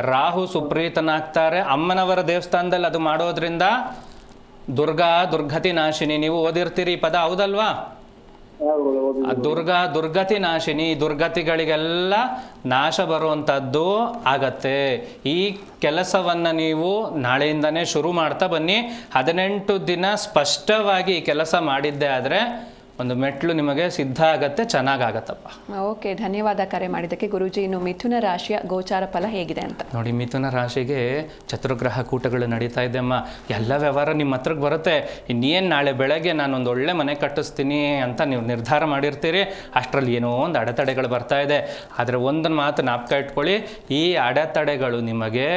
ರಾಹು ಸುಪ್ರೀತನಾಗ್ತಾರೆ. ಅಮ್ಮನವರ ದೇವಸ್ಥಾನದಲ್ಲಿ ಅದು ಮಾಡೋದ್ರಿಂದ ದುರ್ಗಾ ದುರ್ಗತಿ ನಾಶಿನಿ ನೀವು ಓದಿರ್ತೀರಿ ಪದ ಹೌದಲ್ವಾ? ದುರ್ಗಾ ದುರ್ಗತಿ ನಾಶಿನಿ ದುರ್ಗತಿಗಳಿಗೆಲ್ಲ ನಾಶ ಬರುವಂಥದ್ದು ಆಗತ್ತೆ. ಈ ಕೆಲಸವನ್ನು ನೀವು ನಾಳೆಯಿಂದನೇ ಶುರು ಮಾಡ್ತಾ ಬನ್ನಿ. ಹದಿನೆಂಟು ದಿನ ಸ್ಪಷ್ಟವಾಗಿ ಈ ಕೆಲಸ ಮಾಡಿದ್ದೆ ಆದರೆ ಒಂದು ಮೆಟ್ಲು ನಿಮಗೆ ಸಿದ್ಧ ಆಗತ್ತೆ ಚೆನ್ನಾಗಾಗತ್ತಪ್ಪ ಓಕೆ ಧನ್ಯವಾದ ಕರೆ ಮಾಡಿದ್ದಕ್ಕೆ ಗುರುಜಿ. ಇನ್ನು ಮಿಥುನ ರಾಶಿಯ ಗೋಚಾರ ಫಲ ಹೇಗಿದೆ ಅಂತ. ನೋಡಿ ಮಿಥುನ ರಾಶಿಗೆ ಚತುರ್ಗ್ರಹ ಕೂಟಗಳು ನಡೀತಾ ಇದೆ ಅಮ್ಮ. ಎಲ್ಲ ವ್ಯವಹಾರ ನಿಮ್ಮ ಹತ್ರಕ್ಕೆ ಬರುತ್ತೆ. ಇನ್ನೇನು ನಾಳೆ ಬೆಳಗ್ಗೆ ನಾನೊಂದು ಒಳ್ಳೆ ಮನೆ ಕಟ್ಟಿಸ್ತೀನಿ ಅಂತ ನೀವು ನಿರ್ಧಾರ ಮಾಡಿರ್ತೀರಿ. ಅಷ್ಟರಲ್ಲಿ ಏನೋ ಒಂದು ಅಡೆತಡೆಗಳು ಬರ್ತಾ ಇದೆ. ಆದರೆ ಒಂದನ್ನು ಮಾತು ನಾಪ್ಕ ಇಟ್ಕೊಳ್ಳಿ. ಈ ಅಡೆತಡೆಗಳು ನಿಮಗೆ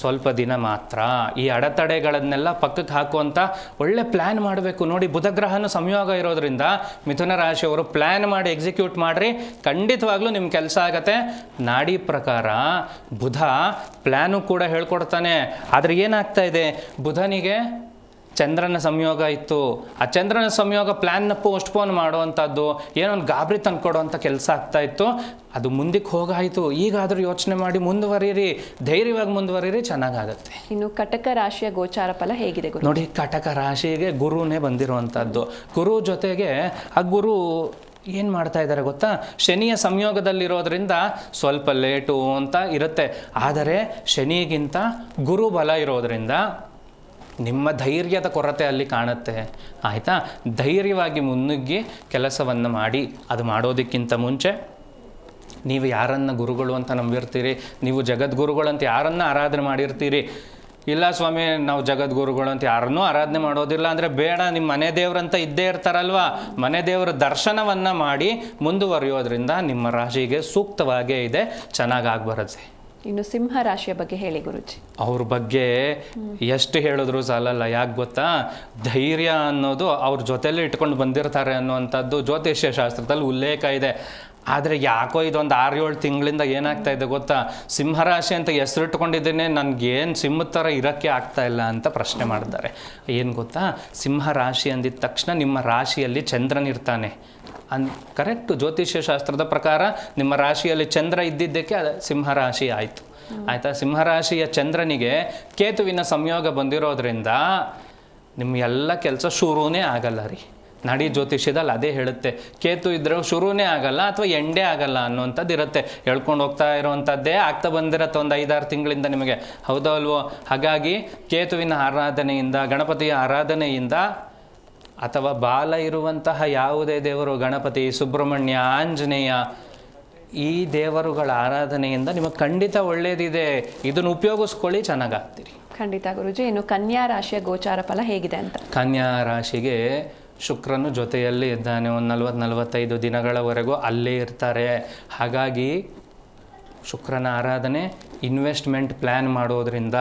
ಸ್ವಲ್ಪ ದಿನ ಮಾತ್ರ. ಈ ಅಡೆತಡೆಗಳನ್ನೆಲ್ಲ ಪಕ್ಕಕ್ಕೆ ಹಾಕುವಂಥ ಒಳ್ಳೆ ಪ್ಲ್ಯಾನ್ ಮಾಡಬೇಕು. ನೋಡಿ, ಬುಧಗ್ರಹನ ಸಂಯೋಗ ಇರೋದ್ರಿಂದ ಮಿಥುನ ರಾಶಿಯವರು ಪ್ಲ್ಯಾನ್ ಮಾಡಿ ಎಕ್ಸಿಕ್ಯೂಟ್ ಮಾಡಿರಿ. ಖಂಡಿತವಾಗ್ಲೂ ನಿಮ್ಮ ಕೆಲಸ ಆಗತ್ತೆ. ನಾಡಿ ಪ್ರಕಾರ ಬುಧ ಪ್ಲ್ಯಾನು ಕೂಡ ಹೇಳ್ಕೊಡ್ತಾನೆ. ಆದರೆ ಏನಾಗ್ತಾ ಇದೆ? ಬುಧನಿಗೆ ಚಂದ್ರನ ಸಂಯೋಗ ಇತ್ತು. ಆ ಚಂದ್ರನ ಸಂಯೋಗ ಪ್ಲ್ಯಾನ್ನ ಪೋಸ್ಟ್ಪೋನ್ ಮಾಡುವಂಥದ್ದು ಏನೋ ಒಂದು ಗಾಬರಿ ತಂದುಕೊಡುವಂಥ ಕೆಲಸ ಆಗ್ತಾ ಇತ್ತು. ಅದು ಮುಂದಕ್ಕೆ ಹೋಗಾಯಿತು. ಈಗಾದರೂ ಯೋಚನೆ ಮಾಡಿ ಮುಂದುವರಿಯಿರಿ ಧೈರ್ಯವಾಗಿ ಮುಂದುವರಿಯಿರಿ ಚೆನ್ನಾಗಾಗುತ್ತೆ. ಇನ್ನು ಕಟಕ ರಾಶಿಯ ಗೋಚಾರ ಫಲ ಹೇಗಿದೆ ಗುರು? ನೋಡಿ ಕಟಕ ರಾಶಿಗೆ ಗುರುನೇ ಬಂದಿರುವಂಥದ್ದು. ಗುರು ಜೊತೆಗೆ ಆ ಗುರು ಏನು ಮಾಡ್ತಾ ಇದ್ದಾರೆ ಗೊತ್ತಾ? ಶನಿಯ ಸಂಯೋಗದಲ್ಲಿರೋದ್ರಿಂದ ಸ್ವಲ್ಪ ಲೇಟು ಅಂತ ಇರುತ್ತೆ. ಆದರೆ ಶನಿಗಿಂತ ಗುರು ಬಲ ಇರೋದ್ರಿಂದ ನಿಮ್ಮ ಧೈರ್ಯದ ಕೊರತೆ ಅಲ್ಲಿ ಕಾಣುತ್ತೆ. ಆಯಿತಾ? ಧೈರ್ಯವಾಗಿ ಮುನ್ನುಗ್ಗಿ ಕೆಲಸವನ್ನು ಮಾಡಿ, ಅದು ಮಾಡೋದಕ್ಕಿಂತ ಮುಂಚೆ ನೀವು ಯಾರನ್ನ ಗುರುಗಳು ಅಂತ ನಂಬಿರ್ತೀರಿ? ನೀವು ಜಗದ್ಗುರುಗಳಂತ ಯಾರನ್ನು ಆರಾಧನೆ ಮಾಡಿರ್ತೀರಿ? ಇಲ್ಲ ಸ್ವಾಮಿ, ನಾವು ಜಗದ್ಗುರುಗಳು ಅಂತ ಯಾರನ್ನೂ ಆರಾಧನೆ ಮಾಡೋದಿಲ್ಲ ಅಂದರೆ ಬೇಡ ನಿಮ್ಮ ಮನೆ ದೇವರಂತ ಇದ್ದೇ ಇರ್ತಾರಲ್ವಾ? ಮನೆ ದೇವರ ದರ್ಶನವನ್ನು ಮಾಡಿ ಮುಂದುವರಿಯೋದ್ರಿಂದ ನಿಮ್ಮ ರಾಶಿಗೆ ಸೂಕ್ತವಾಗೇ ಇದೆ, ಚೆನ್ನಾಗಿ ಬರುತ್ತೆ ಇನ್ನು ಸಿಂಹ ರಾಶಿಯ ಬಗ್ಗೆ ಹೇಳಿ ಗುರುಜಿ. ಅವ್ರ ಬಗ್ಗೆ ಎಷ್ಟು ಹೇಳಿದ್ರು ಸಾಲಲ್ಲ, ಯಾಕೆ ಗೊತ್ತಾ? ಧೈರ್ಯ ಅನ್ನೋದು ಅವ್ರ ಜೊತೆಲೇ ಇಟ್ಕೊಂಡು ಬಂದಿರ್ತಾರೆ ಅನ್ನುವಂಥದ್ದು ಜ್ಯೋತಿಷ್ಯ ಶಾಸ್ತ್ರದಲ್ಲಿ ಉಲ್ಲೇಖ ಇದೆ. ಆದರೆ ಯಾಕೋ ಇದೊಂದು ಆರು ಏಳು ತಿಂಗಳಿಂದ ಏನಾಗ್ತಾ ಇದೆ ಗೊತ್ತಾ? ಸಿಂಹರಾಶಿ ಅಂತ ಹೆಸರಿಟ್ಕೊಂಡಿದ್ದೇನೆ ನನಗೇನು ಸಿಂಹದ ಥರ ಇರೋಕ್ಕೆ ಆಗ್ತಾ ಇಲ್ಲ ಅಂತ ಪ್ರಶ್ನೆ ಮಾಡಿದ್ದಾರೆ ಏನು ಗೊತ್ತಾ? ಸಿಂಹರಾಶಿ ಅಂದಿದ ತಕ್ಷಣ ನಿಮ್ಮ ರಾಶಿಯಲ್ಲಿ ಚಂದ್ರನಿರ್ತಾನೆ ಅನ್ ಕರೆಕ್ಟು ಜ್ಯೋತಿಷ್ಯ ಶಾಸ್ತ್ರದ ಪ್ರಕಾರ ನಿಮ್ಮ ರಾಶಿಯಲ್ಲಿ ಚಂದ್ರ ಇದ್ದಿದ್ದಕ್ಕೆ ಅದು ಸಿಂಹರಾಶಿ ಆಯಿತು. ಆಯಿತಾ? ಸಿಂಹರಾಶಿಯ ಚಂದ್ರನಿಗೆ ಕೇತುವಿನ ಸಂಯೋಗ ಬಂದಿರೋದ್ರಿಂದ ನಿಮ್ಮ ಎಲ್ಲ ಕೆಲಸ ಶುರುನೇ ಆಗಲ್ಲ ರೀ. ನಾಡಿ ಜ್ಯೋತಿಷ್ಯದಲ್ಲಿ ಅದೇ ಹೇಳುತ್ತೆ. ಕೇತು ಇದ್ರೆ ಶುರುನೇ ಆಗಲ್ಲ ಅಥವಾ ಎಂಡೇ ಆಗಲ್ಲ ಅನ್ನುವಂಥದ್ದು ಇರುತ್ತೆ. ಹೇಳ್ಕೊಂಡು ಹೋಗ್ತಾ ಇರುವಂಥದ್ದೇ ಆಗ್ತಾ ಬಂದಿರತ್ತೆ ಒಂದು ಐದಾರು ತಿಂಗಳಿಂದ ನಿಮಗೆ. ಹೌದಲ್ವೋ? ಹಾಗಾಗಿ ಕೇತುವಿನ ಆರಾಧನೆಯಿಂದ, ಗಣಪತಿಯ ಆರಾಧನೆಯಿಂದ ಅಥವಾ ಬಾಲ ಇರುವಂತಹ ಯಾವುದೇ ದೇವರು ಗಣಪತಿ ಸುಬ್ರಹ್ಮಣ್ಯ ಆಂಜನೇಯ ಈ ದೇವರುಗಳ ಆರಾಧನೆಯಿಂದ ನಿಮಗೆ ಖಂಡಿತ ಒಳ್ಳೇದಿದೆ. ಇದನ್ನು ಉಪಯೋಗಿಸ್ಕೊಳ್ಳಿ ಚೆನ್ನಾಗಾಗ್ತೀರಿ. ಖಂಡಿತ ಗುರುಜಿ ಇನ್ನು ಕನ್ಯಾ ರಾಶಿಯ ಗೋಚಾರ ಫಲ ಹೇಗಿದೆ ಅಂತ. ಕನ್ಯಾ ರಾಶಿಗೆ ಶುಕ್ರನು ಜೊತೆಯಲ್ಲಿ ಇದ್ದಾನೆ. ಒಂದು ನಲ್ವತ್ತು ನಲವತ್ತೈದು ದಿನಗಳವರೆಗೂ ಅಲ್ಲೇ ಇರ್ತಾರೆ. ಹಾಗಾಗಿ ಶುಕ್ರನ ಆರಾಧನೆ ಇನ್ವೆಸ್ಟ್ಮೆಂಟ್ ಪ್ಲ್ಯಾನ್ ಮಾಡೋದ್ರಿಂದ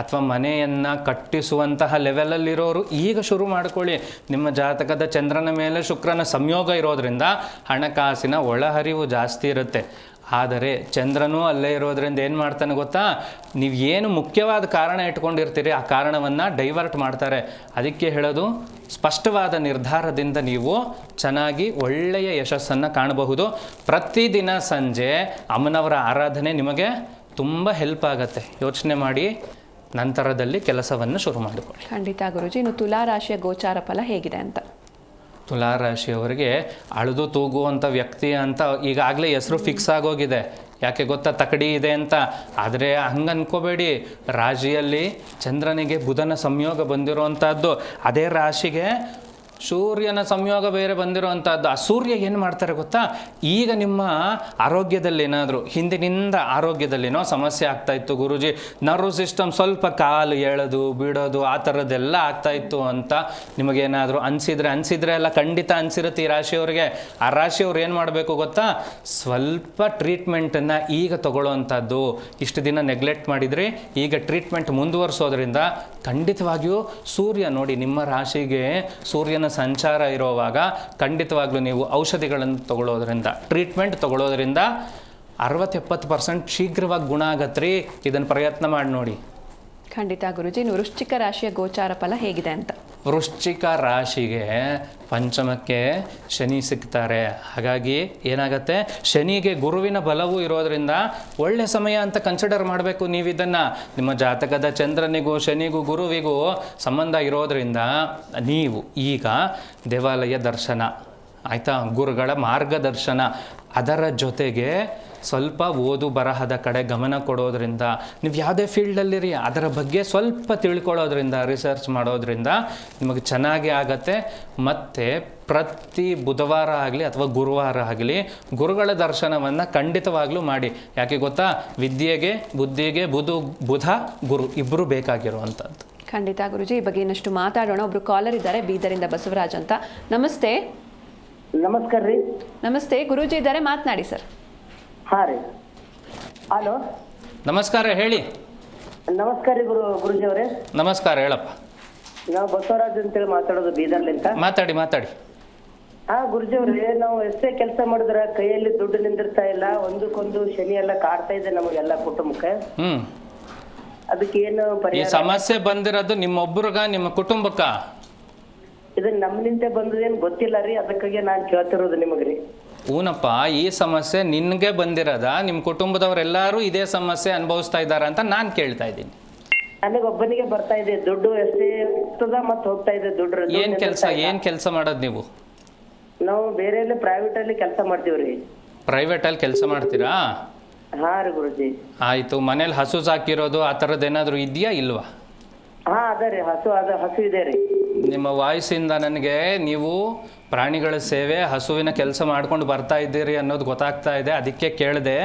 ಅಥವಾ ಮನೆಯನ್ನು ಕಟ್ಟಿಸುವಂತಹ ಲೆವೆಲಲ್ಲಿರೋರು ಈಗ ಶುರು ಮಾಡ್ಕೊಳ್ಳಿ. ನಿಮ್ಮ ಜಾತಕದ ಚಂದ್ರನ ಮೇಲೆ ಶುಕ್ರನ ಸಂಯೋಗ ಇರೋದ್ರಿಂದ ಹಣಕಾಸಿನ ಒಳಹರಿವು ಜಾಸ್ತಿ ಇರುತ್ತೆ. ಆದರೆ ಚಂದ್ರನೂ ಅಲ್ಲೇ ಇರೋದ್ರಿಂದ ಏನು ಮಾಡ್ತಾನೆ ಗೊತ್ತಾ? ನೀವು ಏನು ಮುಖ್ಯವಾದ ಕಾರಣ ಇಟ್ಕೊಂಡಿರ್ತೀರಿ ಆ ಕಾರಣವನ್ನು ಡೈವರ್ಟ್ ಮಾಡ್ತಾರೆ. ಅದಕ್ಕೆ ಹೇಳೋದು, ಸ್ಪಷ್ಟವಾದ ನಿರ್ಧಾರದಿಂದ ನೀವು ಚೆನ್ನಾಗಿ ಒಳ್ಳೆಯ ಯಶಸ್ಸನ್ನು ಕಾಣಬಹುದು. ಪ್ರತಿದಿನ ಸಂಜೆ ಅಮ್ಮನವರ ಆರಾಧನೆ ನಿಮಗೆ ತುಂಬ ಹೆಲ್ಪ್ ಆಗುತ್ತೆ. ಯೋಚನೆ ಮಾಡಿ ನಂತರದಲ್ಲಿ ಕೆಲಸವನ್ನು ಶುರು ಮಾಡಿಕೊಳ್ಳಿ. ಖಂಡಿತ ಗುರುಜಿ ಇನ್ನು ತುಲಾ ರಾಶಿಯ ಗೋಚಾರ ಫಲ ಹೇಗಿದೆ ಅಂತ? ತುಲಾರಾಶಿಯವರಿಗೆ ಅಳದು ತೂಗುವಂಥ ವ್ಯಕ್ತಿ ಅಂತ ಈಗಾಗಲೇ ಹೆಸರು ಫಿಕ್ಸ್ ಆಗೋಗಿದೆ. ಯಾಕೆ ಗೊತ್ತಾ? ತಕಡಿ ಇದೆ ಅಂತ. ಆದರೆ ಹಂಗೆ ಅನ್ಕೋಬೇಡಿ ರಾಶಿಯಲ್ಲಿ ಚಂದ್ರನಿಗೆ ಬುಧನ ಸಂಯೋಗ ಬಂದಿರುವಂಥದ್ದು ಅದೇ ರಾಶಿಗೆ ಸೂರ್ಯನ ಸಂಯೋಗ ಬೇರೆ ಬಂದಿರುವಂಥದ್ದು ಆ ಸೂರ್ಯ ಏನು ಮಾಡ್ತಾರೆ ಗೊತ್ತಾ? ಈಗ ನಿಮ್ಮ ಆರೋಗ್ಯದಲ್ಲಿ ಏನಾದರೂ ಹಿಂದಿನಿಂದ ಆರೋಗ್ಯದಲ್ಲಿನೋ ಸಮಸ್ಯೆ ಆಗ್ತಾ ಇತ್ತು ಗುರುಜಿ, ನರ್ವ್ ಸಿಸ್ಟಮ್ ಸ್ವಲ್ಪ ಕಾಲು ಎಳೋದು, ಬಿಡೋದು, ಆ ಥರದ್ದೆಲ್ಲ ಆಗ್ತಾ ಇತ್ತು ಅಂತ ನಿಮಗೇನಾದರೂ ಅನಿಸಿದ್ರೆ ಅನಿಸಿದ್ರೆ ಎಲ್ಲ ಖಂಡಿತ ಅನಿಸಿರುತ್ತೆ ಈ ರಾಶಿಯವ್ರಿಗೆ. ಆ ರಾಶಿಯವ್ರು ಏನು ಮಾಡಬೇಕು ಗೊತ್ತಾ? ಸ್ವಲ್ಪ ಟ್ರೀಟ್ಮೆಂಟನ್ನು ಈಗ ತಗೊಳ್ಳೋವಂಥದ್ದು ಇಷ್ಟು ದಿನ ನೆಗ್ಲೆಕ್ಟ್ ಮಾಡಿದರೆ ಈಗ ಟ್ರೀಟ್ಮೆಂಟ್ ಮುಂದುವರಿಸೋದ್ರಿಂದ ಖಂಡಿತವಾಗಿಯೂ ಸೂರ್ಯ ನೋಡಿ ನಿಮ್ಮ ರಾಶಿಗೆ ಸೂರ್ಯನ ಸಂಚಾರ ಇರುವಾಗ ಖಂಡಿತವಾಗ್ಲೂ ನೀವು ಔಷಧಿಗಳನ್ನು ತಗೊಳ್ಳೋದ್ರಿಂದ ಟ್ರೀಟ್ಮೆಂಟ್ ತಗೊಳ್ಳೋದ್ರಿಂದ ಅರವತ್ತು ಎಪ್ಪತ್ತು ಪರ್ಸೆಂಟ್ ಶೀಘ್ರವಾಗಿ ಗುಣ ಆಗತ್ರಿ. ಇದನ್ನು ಪ್ರಯತ್ನ ಮಾಡಿ ನೋಡಿ. ಖಂಡಿತ ಗುರುಜಿ ವೃಶ್ಚಿಕ ರಾಶಿಯ ಗೋಚಾರ ಫಲ ಹೇಗಿದೆ ಅಂತ. ವೃಶ್ಚಿಕ ರಾಶಿಗೆ ಪಂಚಮಕ್ಕೆ ಶನಿ ಸಿಗ್ತಾರೆ. ಹಾಗಾಗಿ ಏನಾಗತ್ತೆ? ಶನಿಗೆ ಗುರುವಿನ ಬಲವು ಇರೋದ್ರಿಂದ ಒಳ್ಳೆ ಸಮಯ ಅಂತ ಕನ್ಸಿಡರ್ ಮಾಡಬೇಕು ನೀವು ಇದನ್ನು ನಿಮ್ಮ ಜಾತಕದ ಚಂದ್ರನಿಗೂ ಶನಿಗೂ ಗುರುವಿಗೂ ಸಂಬಂಧ ಇರೋದ್ರಿಂದ ನೀವು ಈಗ ದೇವಾಲಯ ದರ್ಶನ, ಆಯಿತಾ? ಗುರುಗಳ ಮಾರ್ಗದರ್ಶನ ಅದರ ಜೊತೆಗೆ ಸ್ವಲ್ಪ ಓದು ಬರಹದ ಕಡೆ ಗಮನ ಕೊಡೋದ್ರಿಂದ ನೀವು ಯಾವುದೇ ಫೀಲ್ಡಲ್ಲಿರಿ ಅದರ ಬಗ್ಗೆ ಸ್ವಲ್ಪ ತಿಳ್ಕೊಳ್ಳೋದ್ರಿಂದ ರಿಸರ್ಚ್ ಮಾಡೋದ್ರಿಂದ ನಿಮಗೆ ಚೆನ್ನಾಗಿ ಆಗತ್ತೆ. ಮತ್ತು ಪ್ರತಿ ಬುಧವಾರ ಆಗಲಿ ಅಥವಾ ಗುರುವಾರ ಆಗಲಿ ಗುರುಗಳ ದರ್ಶನವನ್ನು ಖಂಡಿತವಾಗ್ಲೂ ಮಾಡಿ. ಯಾಕೆ ಗೊತ್ತಾ? ವಿದ್ಯೆಗೆ ಬುದ್ಧಿಗೆ ಬುಧು ಬುಧ ಗುರು ಇಬ್ಬರು ಬೇಕಾಗಿರುವಂಥದ್ದು. ಖಂಡಿತ ಗುರುಜಿ ಈ ಬಗ್ಗೆ ಇನ್ನಷ್ಟು ಮಾತಾಡೋಣ. ಒಬ್ರು ಕಾಲರ್ ಇದ್ದಾರೆ ಬೀದರಿಂದ ಬಸವರಾಜ್ ಅಂತ. ನಮಸ್ತೆ. ನಮಸ್ಕಾರ ರೀ. ನಮಸ್ತೆ ಗುರುಜಿ ಇದ್ದಾರೆ ಮಾತನಾಡಿ ಸರ್. ಹಾ ರೀ. ಹಲೋ. ನಮಸ್ಕಾರ ಹೇಳಿ. ನಮಸ್ಕಾರ ರೀ ಗುರು ಗುರುಜಿ ಅವರೇ. ನಮಸ್ಕಾರ ಹೇಳಪ್ಪ. ನಾವು ಬಸವರಾಜ್ ಅಂತೇಳಿ ಮಾತಾಡೋದು ಬೀದರ್ಲಿಂತ ಮಾತಾಡಿ ಮಾತಾಡಿ. ಹಾ ಗುರುಜಿ ಅವ್ರೆ ನಾವು ಎಷ್ಟೇ ಕೆಲಸ ಮಾಡಿದ್ರ ಕೈಯಲ್ಲಿ ದುಡ್ಡು ನಿಂದಿರ್ತಾ ಇಲ್ಲ ಒಂದಕ್ಕೊಂದು ಶನಿ ಎಲ್ಲ ಕಾಡ್ತಾ ಇದೆ ನಮಗೆಲ್ಲ ಕುಟುಂಬಕ್ಕೆ. ಹ್ಮ್. ಅದಕ್ಕೆ ಏನು ಈ ಪರಿಹಾರ ಸಮಸ್ಯೆ ಬಂದಿರೋದು ನಿಮ್ಮೊಬ್ರಿಗ ನಿಮ್ಮ ಕುಟುಂಬಕ್ಕ? ಇದು ನಮ್ಮಿಂದ ಬಂದದೇನ್ ಗೊತ್ತಿಲ್ಲ ರೀ ಅದಕ್ಕಾಗಿ ನಾನು ಕೇಳ್ತಿರೋದು ನಿಮಗ್ರಿ ಊನಪ್ಪ ಈ ಸಮಸ್ಯೆ ನಿನಗೆ ಬಂದಿರೋದ? ನಿಮ್ಮ ಕುಟುಂಬದವರೆಲ್ಲರೂ ಇದೇ ಸಮಸ್ಯೆ ಅನುಭವಿಸ್ತಾ ಇದ್ದಾರೆ ಅಂತ ನಾನು ಕೇಳ್ತಾ ಇದ್ದೀನಿ. ನನಗೆ ಒಬ್ಬನಿಗೆ ಬರ್ತಾ ಇದೆ ದುಡ್ಡು ಎಷ್ಟೇ ಮತ್ತೆ ಮತ್ ಹೋಗ್ತಾ ಇದೆ ದುಡ್ಡು ಏನ್ ಕೆಲಸ ಏನ್ ಕೆಲಸ ಮಾಡೋದು ನೀವು? ನಾವು ಬೇರೆ ಪ್ರೈವೇಟ್ ಅಲ್ಲಿ ಕೆಲಸ ಮಾಡ್ತೀವ್ರಿ. ಪ್ರೈವೇಟ್ ಅಲ್ಲಿ ಕೆಲಸ ಮಾಡ್ತೀರಾ? ಹಾ ರೀ ಗುರುಜಿ. ಆಯಿತು ಮನೇಲಿ ಹಸು ಸಾಕಿರೋದು ಆ ತರದ ಏನಾದರೂ ಇದೆಯಾ ಇಲ್ವಾ? ಹಾ ಅದ ರೀ ಹಸು ಅದ ಹಸು ಇದೆ ರೀ. ನಿಮ್ಮ ವಾಯ್ಸಿಂದ ನನಗೆ ನೀವು ಪ್ರಾಣಿಗಳ ಸೇವೆ ಹಸುವಿನ ಕೆಲಸ ಮಾಡ್ಕೊಂಡು ಬರ್ತಾ ಇದ್ದೀರಿ ಅನ್ನೋದು ಗೊತ್ತಾಗ್ತಾ ಇದೆ. ಅದಕ್ಕೆ ಕೇಳಿದೆ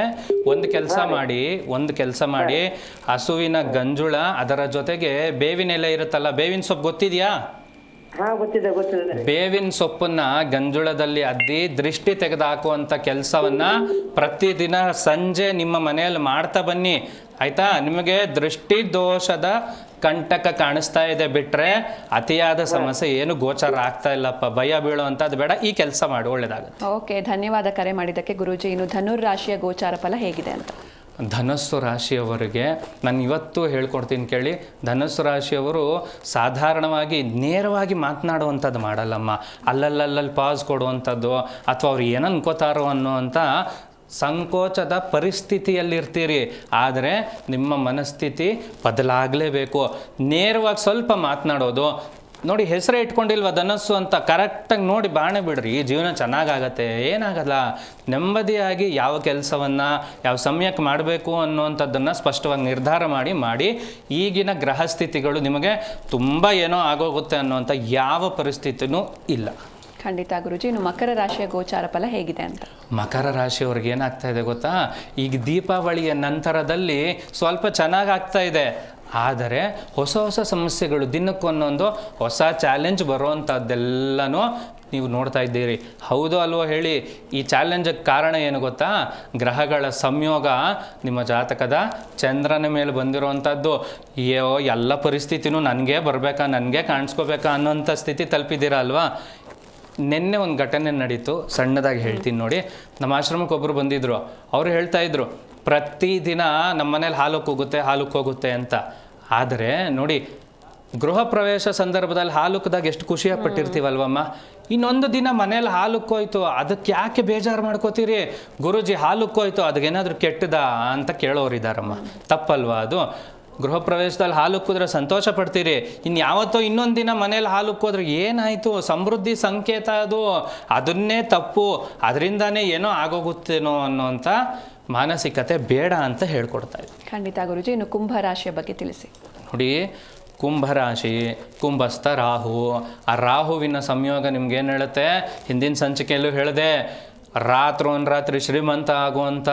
ಒಂದು ಕೆಲಸ ಮಾಡಿ ಒಂದು ಕೆಲಸ ಮಾಡಿ ಹಸುವಿನ ಗಂಜುಳ ಅದರ ಜೊತೆಗೆ ಬೇವಿನ ಎಲೆ ಇರುತ್ತಲ್ಲ ಬೇವಿನ ಸೊಪ್ಪು ಗೊತ್ತಿದೆಯಾ? ಹಾ ಗೊತ್ತಿದೆ ಗೊತ್ತಿದೆ. ಬೇವಿನ ಸೊಪ್ಪನ್ನ ಗಂಜುಳದಲ್ಲಿ ಅದ್ದಿ ದೃಷ್ಟಿ ತೆಗೆದುಹಾಕುವಂತ ಕೆಲಸವನ್ನ ಪ್ರತಿದಿನ ಸಂಜೆ ನಿಮ್ಮ ಮನೆಯಲ್ಲಿ ಮಾಡ್ತಾ ಬನ್ನಿ. ಆಯ್ತಾ? ನಿಮಗೆ ದೃಷ್ಟಿ ದೋಷದ ಕಂಟಕ ಕಾಣಿಸ್ತಾ ಇದೆ ಬಿಟ್ರೆ ಅತಿಯಾದ ಸಮಸ್ಯೆ ಏನು ಗೋಚರ ಆಗ್ತಾ ಇಲ್ಲಪ್ಪ. ಭಯ ಬೀಳುವಂಥದ್ದು ಬೇಡ. ಈ ಕೆಲಸ ಮಾಡಿ. ಒಳ್ಳೇದಾಗುತ್ತೆ. ಓಕೆ ಧನ್ಯವಾದ ಕರೆ ಮಾಡಿದ್ದಕ್ಕೆ ಗುರುಜಿ. ಇನ್ನು ಧನುರ್ ರಾಶಿಯ ಗೋಚಾರ ಫಲ ಹೇಗಿದೆ ಅಂತ? ಧನಸ್ಸು ರಾಶಿಯವರಿಗೆ ನಾನು ಇವತ್ತು ಹೇಳ್ಕೊಡ್ತೀನಿ ಕೇಳಿ. ಧನಸ್ಸು ರಾಶಿಯವರು ಸಾಧಾರಣವಾಗಿ ನೇರವಾಗಿ ಮಾತನಾಡುವಂಥದ್ದು ಮಾಡಲ್ಲಮ್ಮ. ಅಲ್ಲಲ್ಲಲ್ಲಿ ಪಾಸ್ ಕೊಡುವಂಥದ್ದು ಅಥವಾ ಅವ್ರು ಏನು ಅನ್ಕೋತಾರೋ ಅನ್ನೋವಂಥ ಸಂಕೋಚದ ಪರಿಸ್ಥಿತಿಯಲ್ಲಿರ್ತೀರಿ. ಆದರೆ ನಿಮ್ಮ ಮನಸ್ಥಿತಿ ಬದಲಾಗಲೇಬೇಕು. ನೇರವಾಗಿ ಸ್ವಲ್ಪ ಮಾತನಾಡೋದು. ನೋಡಿ ಹೆಸರೇ ಇಟ್ಕೊಂಡಿಲ್ವ ಧನಸ್ಸು ಅಂತ ಕರೆಕ್ಟಾಗಿ ನೋಡಿ ಬಾಣೆ ಬಿಡ್ರಿ. ಈ ಜೀವನ ಚೆನ್ನಾಗಾಗತ್ತೆ. ಏನಾಗಲ್ಲ. ನೆಮ್ಮದಿಯಾಗಿ ಯಾವ ಕೆಲಸವನ್ನು, ಯಾವ ಸಮಯಕ್ಕೆ ಮಾಡಬೇಕು ಅನ್ನುವಂಥದ್ದನ್ನು ಸ್ಪಷ್ಟವಾಗಿ ನಿರ್ಧಾರ ಮಾಡಿ ಮಾಡಿ ಈಗಿನ ಗ್ರಹ ಸ್ಥಿತಿಗಳು ನಿಮಗೆ ತುಂಬ ಏನೋ ಆಗೋಗುತ್ತೆ ಅನ್ನುವಂಥ ಯಾವ ಪರಿಸ್ಥಿತಿನೂ ಇಲ್ಲ. ಖಂಡಿತ ಗುರುಜಿ, ಇನ್ನು ಮಕರ ರಾಶಿಯ ಗೋಚಾರ ಫಲ ಹೇಗಿದೆ ಅಂತ. ಮಕರ ರಾಶಿಯವ್ರಿಗೆ ಏನಾಗ್ತಾ ಇದೆ ಗೊತ್ತಾ? ಈಗ ದೀಪಾವಳಿಯ ನಂತರದಲ್ಲಿ ಸ್ವಲ್ಪ ಚೆನ್ನಾಗಿ ಆಗ್ತಾ ಇದೆ. ಆದರೆ ಹೊಸ ಹೊಸ ಸಮಸ್ಯೆಗಳು ದಿನಕ್ಕೊಂದೊಂದು ಹೊಸ ಚಾಲೆಂಜ್ ಬರುವಂಥದ್ದೆಲ್ಲನೂ ನೀವು ನೋಡ್ತಾ ಇದ್ದೀರಿ. ಹೌದು ಅಲ್ವೋ ಹೇಳಿ, ಈ ಚಾಲೆಂಜಿಗೆ ಕಾರಣ ಏನು ಗೊತ್ತಾ? ಗ್ರಹಗಳ ಸಂಯೋಗ ನಿಮ್ಮ ಜಾತಕದ ಚಂದ್ರನ ಮೇಲೆ ಬಂದಿರುವಂಥದ್ದು ಅಯ್ಯೋ, ಎಲ್ಲ ಪರಿಸ್ಥಿತಿನೂ ನನಗೆ ಬರಬೇಕಾ, ನನಗೆ ಕಾಣಿಸ್ಕೋಬೇಕಾ ಅನ್ನೋಂಥ ಸ್ಥಿತಿ ತಲುಪಿದ್ದೀರಾ ಅಲ್ವಾ? ನಿನ್ನೆ ಒಂದು ಘಟನೆ ನಡೀತು, ಸಣ್ಣದಾಗಿ ಹೇಳ್ತೀನಿ ನೋಡಿ. ನಮ್ಮ ಆಶ್ರಮಕ್ಕೆ ಒಬ್ಬರು ಬಂದಿದ್ರು. ಅವರು ಹೇಳ್ತಾ ಇದ್ರು ಪ್ರತಿದಿನ ನಮ್ಮ ಮನೇಲಿ ಹಾಲಕ್ಕೆ ಹೋಗುತ್ತೆ ಹಾಲಕ್ಕೆ ಹೋಗುತ್ತೆ ಅಂತ. ಆದರೆ ನೋಡಿ, ಗೃಹ ಪ್ರವೇಶ ಸಂದರ್ಭದಲ್ಲಿ ಹಾಲುಕ್ದಾಗ ಎಷ್ಟು ಖುಷಿಯಾಗಿ ಪಟ್ಟಿರ್ತೀವಲ್ವಮ್ಮ ಇನ್ನೊಂದು ದಿನ ಮನೇಲಿ ಹಾಲುಕ್ಕೋಯ್ತು ಅದಕ್ಕೆ ಯಾಕೆ ಬೇಜಾರು ಮಾಡ್ಕೋತೀರಿ? ಗುರುಜಿ ಹಾಲುಕ್ಕೋಯ್ತು ಅದಕ್ಕೇನಾದರೂ ಕೆಟ್ಟದ ಅಂತ ಕೇಳೋರಿದ್ದಾರಮ್ಮ ತಪ್ಪಲ್ವಾ ಅದು? ಗೃಹ ಪ್ರವೇಶದಲ್ಲಿ ಹಾಲು ಉಕ್ಕಿದ್ರೆ ಸಂತೋಷ ಪಡ್ತೀರಿ. ಇನ್ನು ಯಾವತ್ತೋ ಇನ್ನೊಂದು ದಿನ ಮನೇಲಿ ಹಾಲು ಉಕ್ಕೋದ್ರೆ ಏನಾಯಿತು? ಸಮೃದ್ಧಿ ಸಂಕೇತ ಅದು. ಅದನ್ನೇ ತಪ್ಪು. ಅದರಿಂದನೇ ಏನೋ ಆಗೋಗುತ್ತೇನೋ ಅನ್ನೋಂಥ ಮಾನಸಿಕತೆ ಬೇಡ ಅಂತ ಹೇಳ್ಕೊಡ್ತಾ ಇದೆ ಖಂಡಿತ ಗುರುಜಿ ಇನ್ನು ಕುಂಭ ರಾಶಿಯ ಬಗ್ಗೆ ತಿಳಿಸಿ. ನೋಡಿ ಕುಂಭರಾಶಿ ಕುಂಭಸ್ಥ ರಾಹು. ಆ ರಾಹುವಿನ ಸಂಯೋಗ ನಿಮ್ಗೇನು ಹೇಳುತ್ತೆ? ಹಿಂದಿನ ಸಂಚಿಕೆಯಲ್ಲೂ ಹೇಳಿದೆ ರಾತ್ರೋನ್ ರಾತ್ರಿ ಶ್ರೀಮಂತ ಆಗುವಂಥ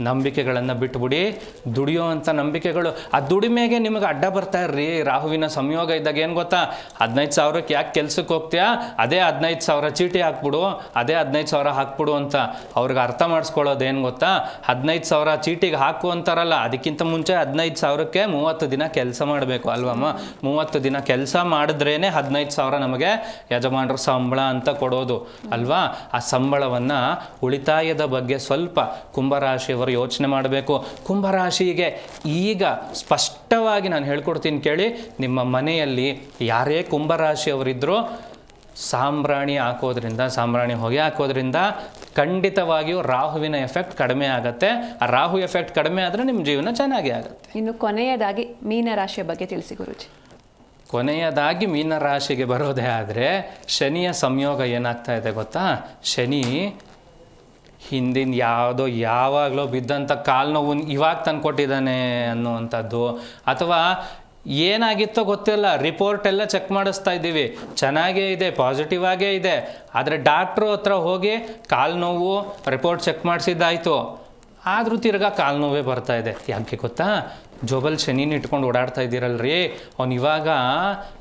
ನಂಬಿಕೆಗಳನ್ನು ಬಿಟ್ಬಿಡಿ. ದುಡಿಯುವಂಥ ನಂಬಿಕೆಗಳು. ಆ ದುಡಿಮೆಗೆ ನಿಮಗೆ ಅಡ್ಡ ಬರ್ತಾ ಇರ್ರಿ. ರಾಹುವಿನ ಸಂಯೋಗ ಇದ್ದಾಗ ಏನು ಗೊತ್ತಾ? ಹದಿನೈದು ಸಾವಿರಕ್ಕೆ ಯಾಕೆ ಕೆಲ್ಸಕ್ಕೆ ಹೋಗ್ತೀಯಾ? ಅದೇ ಹದಿನೈದು ಸಾವಿರ ಚೀಟಿ ಹಾಕ್ಬಿಡು. ಅದೇ ಹದಿನೈದು ಸಾವಿರ ಹಾಕ್ಬಿಡು ಅಂತ ಅವ್ರಿಗೆ ಅರ್ಥ ಮಾಡಿಸ್ಕೊಳ್ಳೋದು ಏನು ಗೊತ್ತಾ? ಹದಿನೈದು ಸಾವಿರ ಚೀಟಿಗೆ ಹಾಕು ಅಂತಾರಲ್ಲ, ಅದಕ್ಕಿಂತ ಮುಂಚೆ ಹದಿನೈದು ಸಾವಿರಕ್ಕೆ ಮೂವತ್ತು ದಿನ ಕೆಲಸ ಮಾಡಬೇಕು ಅಲ್ವಮ್ಮ. ಮೂವತ್ತು ದಿನ ಕೆಲಸ ಮಾಡಿದ್ರೇ ಹದಿನೈದು ಸಾವಿರ ನಮಗೆ ಯಜಮಾನರ ಸಂಬಳ ಅಂತ ಕೊಡೋದು ಅಲ್ವಾ? ಆ ಸಂಬಳವನ್ನು ಉಳಿತಾಯದ ಬಗ್ಗೆ ಸ್ವಲ್ಪ ಕುಂಭರಾಶಿಯವರು ಯೋಚನೆ ಮಾಡಬೇಕು. ಕುಂಭರಾಶಿಗೆ ಈಗ ಸ್ಪಷ್ಟವಾಗಿ ನಾನು ಹೇಳ್ಕೊಡ್ತೀನಿ ಕೇಳಿ ನಿಮ್ಮ ಮನೆಯಲ್ಲಿ ಯಾರೇ ಕುಂಭರಾಶಿಯವರಿದ್ದರೂ ಸಾಂಬ್ರಾಣಿ ಹಾಕೋದ್ರಿಂದ ಸಾಂಬ್ರಾಣಿ ಹೊಗೆ ಹಾಕೋದ್ರಿಂದ ಖಂಡಿತವಾಗಿಯೂ ರಾಹುವಿನ ಎಫೆಕ್ಟ್ ಕಡಿಮೆ ಆಗುತ್ತೆ. ಆ ರಾಹು ಎಫೆಕ್ಟ್ ಕಡಿಮೆ ಆದರೆ ನಿಮ್ಮ ಜೀವನ ಚೆನ್ನಾಗಿ ಆಗುತ್ತೆ. ಇನ್ನು ಕೊನೆಯದಾಗಿ ಮೀನರಾಶಿಯ ಬಗ್ಗೆ ತಿಳಿಸಿ ಗುರುಜಿ. ಕೊನೆಯದಾಗಿ ಮೀನರಾಶಿಗೆ ಬರೋದೇ ಆದರೆ ಶನಿಯ ಸಂಯೋಗ ಏನಾಗ್ತಾ ಇದೆ ಗೊತ್ತಾ? ಶನಿ ಹಿಂದಿನ ಯಾವುದೋ ಯಾವಾಗಲೋ ಬಿದ್ದಂಥ ಕಾಲು ನೋವು ಇವಾಗ ತಂದುಕೊಟ್ಟಿದ್ದಾನೆ ಅನ್ನುವಂಥದ್ದು. ಅಥವಾ ಏನಾಗಿತ್ತೋ ಗೊತ್ತಿಲ್ಲ, ರಿಪೋರ್ಟ್ ಎಲ್ಲ ಚೆಕ್ ಮಾಡಿಸ್ತಾ ಇದ್ದೀವಿ. ಚೆನ್ನಾಗೇ ಇದೆ, ಪಾಸಿಟಿವ್ ಆಗೇ ಇದೆ. ಆದರೆ ಡಾಕ್ಟ್ರು ಹತ್ರ ಹೋಗಿ ಕಾಲು ನೋವು ರಿಪೋರ್ಟ್ ಚೆಕ್ ಮಾಡಿಸಿದ್ದಾಯಿತು. ಆದರೂ ತಿರ್ಗಾ ಕಾಲು ನೋವೇ ಬರ್ತಾ ಇದೆ. ಯಾಕೆ ಗೊತ್ತಾ? ಜೋಬಲ್ ಶನಿನ ಇಟ್ಕೊಂಡು ಓಡಾಡ್ತಾ ಇದ್ದೀರಲ್ರಿ? ಅವ್ನು ಇವಾಗ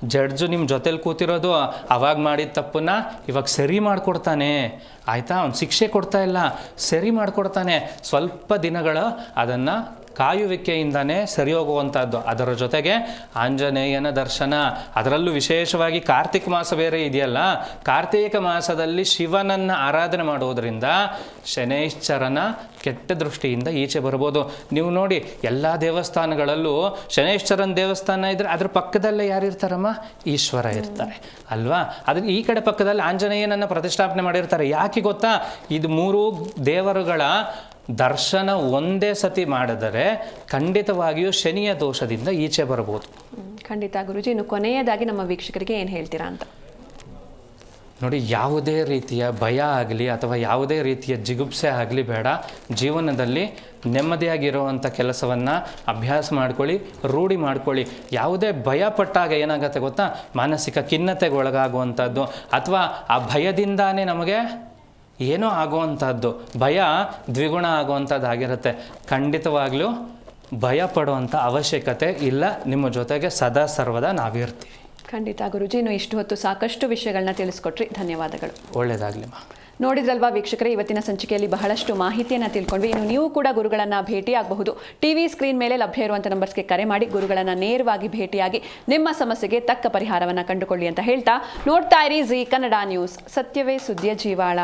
ಜಡ್ಜು ನಿಮ್ಮ ಜೊತೆಲಿ ಕೂತಿರೋದು ಅವಾಗ ಮಾಡಿದ ತಪ್ಪನ್ನ ಇವಾಗ ಸರಿ ಮಾಡಿಕೊಡ್ತಾನೆ. ಆಯಿತಾ? ಅವ್ನು ಶಿಕ್ಷೆ ಕೊಡ್ತಾ ಇಲ್ಲ. ಸರಿ ಮಾಡಿಕೊಡ್ತಾನೆ. ಸ್ವಲ್ಪ ದಿನಗಳು ಅದನ್ನು ಕಾಯುವಿಕೆಯಿಂದನೇ ಸರಿ ಹೋಗುವಂಥದ್ದು ಅದರ ಜೊತೆಗೆ ಆಂಜನೇಯನ ದರ್ಶನ. ಅದರಲ್ಲೂ ವಿಶೇಷವಾಗಿ ಕಾರ್ತಿಕ ಮಾಸ ಬೇರೆ ಇದೆಯಲ್ಲ? ಕಾರ್ತಿಕ ಮಾಸದಲ್ಲಿ ಶಿವನನ್ನು ಆರಾಧನೆ ಮಾಡುವುದರಿಂದ ಶನೈಶ್ಚರನ ಕೆಟ್ಟ ದೃಷ್ಟಿಯಿಂದ ಈಚೆ ಬರ್ಬೋದು ನೀವು ನೋಡಿ, ಎಲ್ಲ ದೇವಸ್ಥಾನಗಳಲ್ಲೂ ಶನೈಶ್ಚರನ ದೇವಸ್ಥಾನ ಇದ್ದರೆ ಅದ್ರ ಪಕ್ಕದಲ್ಲೇ ಯಾರಿರ್ತಾರಮ್ಮ? ಈಶ್ವರ ಇರ್ತಾರೆ. ಅಲ್ವಾ? ಅದ್ರ ಈ ಕಡೆ ಪಕ್ಕದಲ್ಲಿ ಆಂಜನೇಯನನ್ನು ಪ್ರತಿಷ್ಠಾಪನೆ ಮಾಡಿರ್ತಾರೆ. ಯಾಕೆ ಗೊತ್ತಾ? ಇದು ಮೂರು ದೇವರುಗಳ ದರ್ಶನ ಒಂದೇ ಸತಿ ಮಾಡಿದರೆ ಖಂಡಿತವಾಗಿಯೂ ಶನಿಯ ದೋಷದಿಂದ ಈಚೆ ಬರಬಹುದು. ಖಂಡಿತ ಗುರುಜಿ ಇನ್ನು ಕೊನೆಯದಾಗಿ ನಮ್ಮ ವೀಕ್ಷಕರಿಗೆ ಏನು ಹೇಳ್ತೀರಾ ಅಂತ? ನೋಡಿ ಯಾವುದೇ ರೀತಿಯ ಭಯ ಆಗಲಿ ಅಥವಾ ಯಾವುದೇ ರೀತಿಯ ಜಿಗುಪ್ಸೆ ಆಗಲಿ ಬೇಡ. ಜೀವನದಲ್ಲಿ ನೆಮ್ಮದಿಯಾಗಿರುವಂಥ ಕೆಲಸವನ್ನು ಅಭ್ಯಾಸ ಮಾಡ್ಕೊಳ್ಳಿ ರೂಢಿ ಮಾಡ್ಕೊಳ್ಳಿ. ಯಾವುದೇ ಭಯ ಪಟ್ಟಾಗ ಏನಾಗುತ್ತೆ ಗೊತ್ತಾ? ಮಾನಸಿಕ ಖಿನ್ನತೆಗೆ ಒಳಗಾಗುವಂಥದ್ದು ಅಥವಾ ಆ ಭಯದಿಂದಾನೇ ನಮಗೆ ಏನೋ ಆಗುವಂಥದ್ದು ಭಯ ದ್ವಿಗುಣ ಆಗುವಂಥದ್ದು ಆಗಿರುತ್ತೆ. ಖಂಡಿತವಾಗ್ಲೂ ಭಯ ಪಡುವಂಥ ಅವಶ್ಯಕತೆ ಇಲ್ಲ. ನಿಮ್ಮ ಜೊತೆಗೆ ಸದಾ ಸರ್ವದಾ ನಾವಿರ್ತೀವಿ. ಖಂಡಿತ ಗುರುಜಿ ಇನ್ನು ಇಷ್ಟು ಹೊತ್ತು ಸಾಕಷ್ಟು ವಿಷಯಗಳನ್ನ ತಿಳಿಸ್ಕೊಟ್ರಿ. ಧನ್ಯವಾದಗಳು. ಒಳ್ಳೆಯದಾಗಲಿಮ್ಮ ನೋಡಿದ್ರಲ್ವಾ ವೀಕ್ಷಕರೇ ಇವತ್ತಿನ ಸಂಚಿಕೆಯಲ್ಲಿ ಬಹಳಷ್ಟು ಮಾಹಿತಿಯನ್ನು ತಿಳ್ಕೊಂಡ್ವಿ. ಇನ್ನು ನೀವು ಕೂಡ ಗುರುಗಳನ್ನು ಭೇಟಿಯಾಗಬಹುದು. ಟಿವಿ ಸ್ಕ್ರೀನ್ ಮೇಲೆ ಲಭ್ಯ ಇರುವಂಥ ನಂಬರ್ಸ್ಗೆ ಕರೆ ಮಾಡಿ ಗುರುಗಳನ್ನು ನೇರವಾಗಿ ಭೇಟಿಯಾಗಿ ನಿಮ್ಮ ಸಮಸ್ಯೆಗೆ ತಕ್ಕ ಪರಿಹಾರವನ್ನು ಕಂಡುಕೊಳ್ಳಿ ಅಂತ ಹೇಳ್ತಾ ನೋಡ್ತಾ ಇರಿ ಜಿ ಕನ್ನಡ ನ್ಯೂಸ್. ಸತ್ಯವೇ ಸುದ್ದಿಯ ಜೀವಾಳ.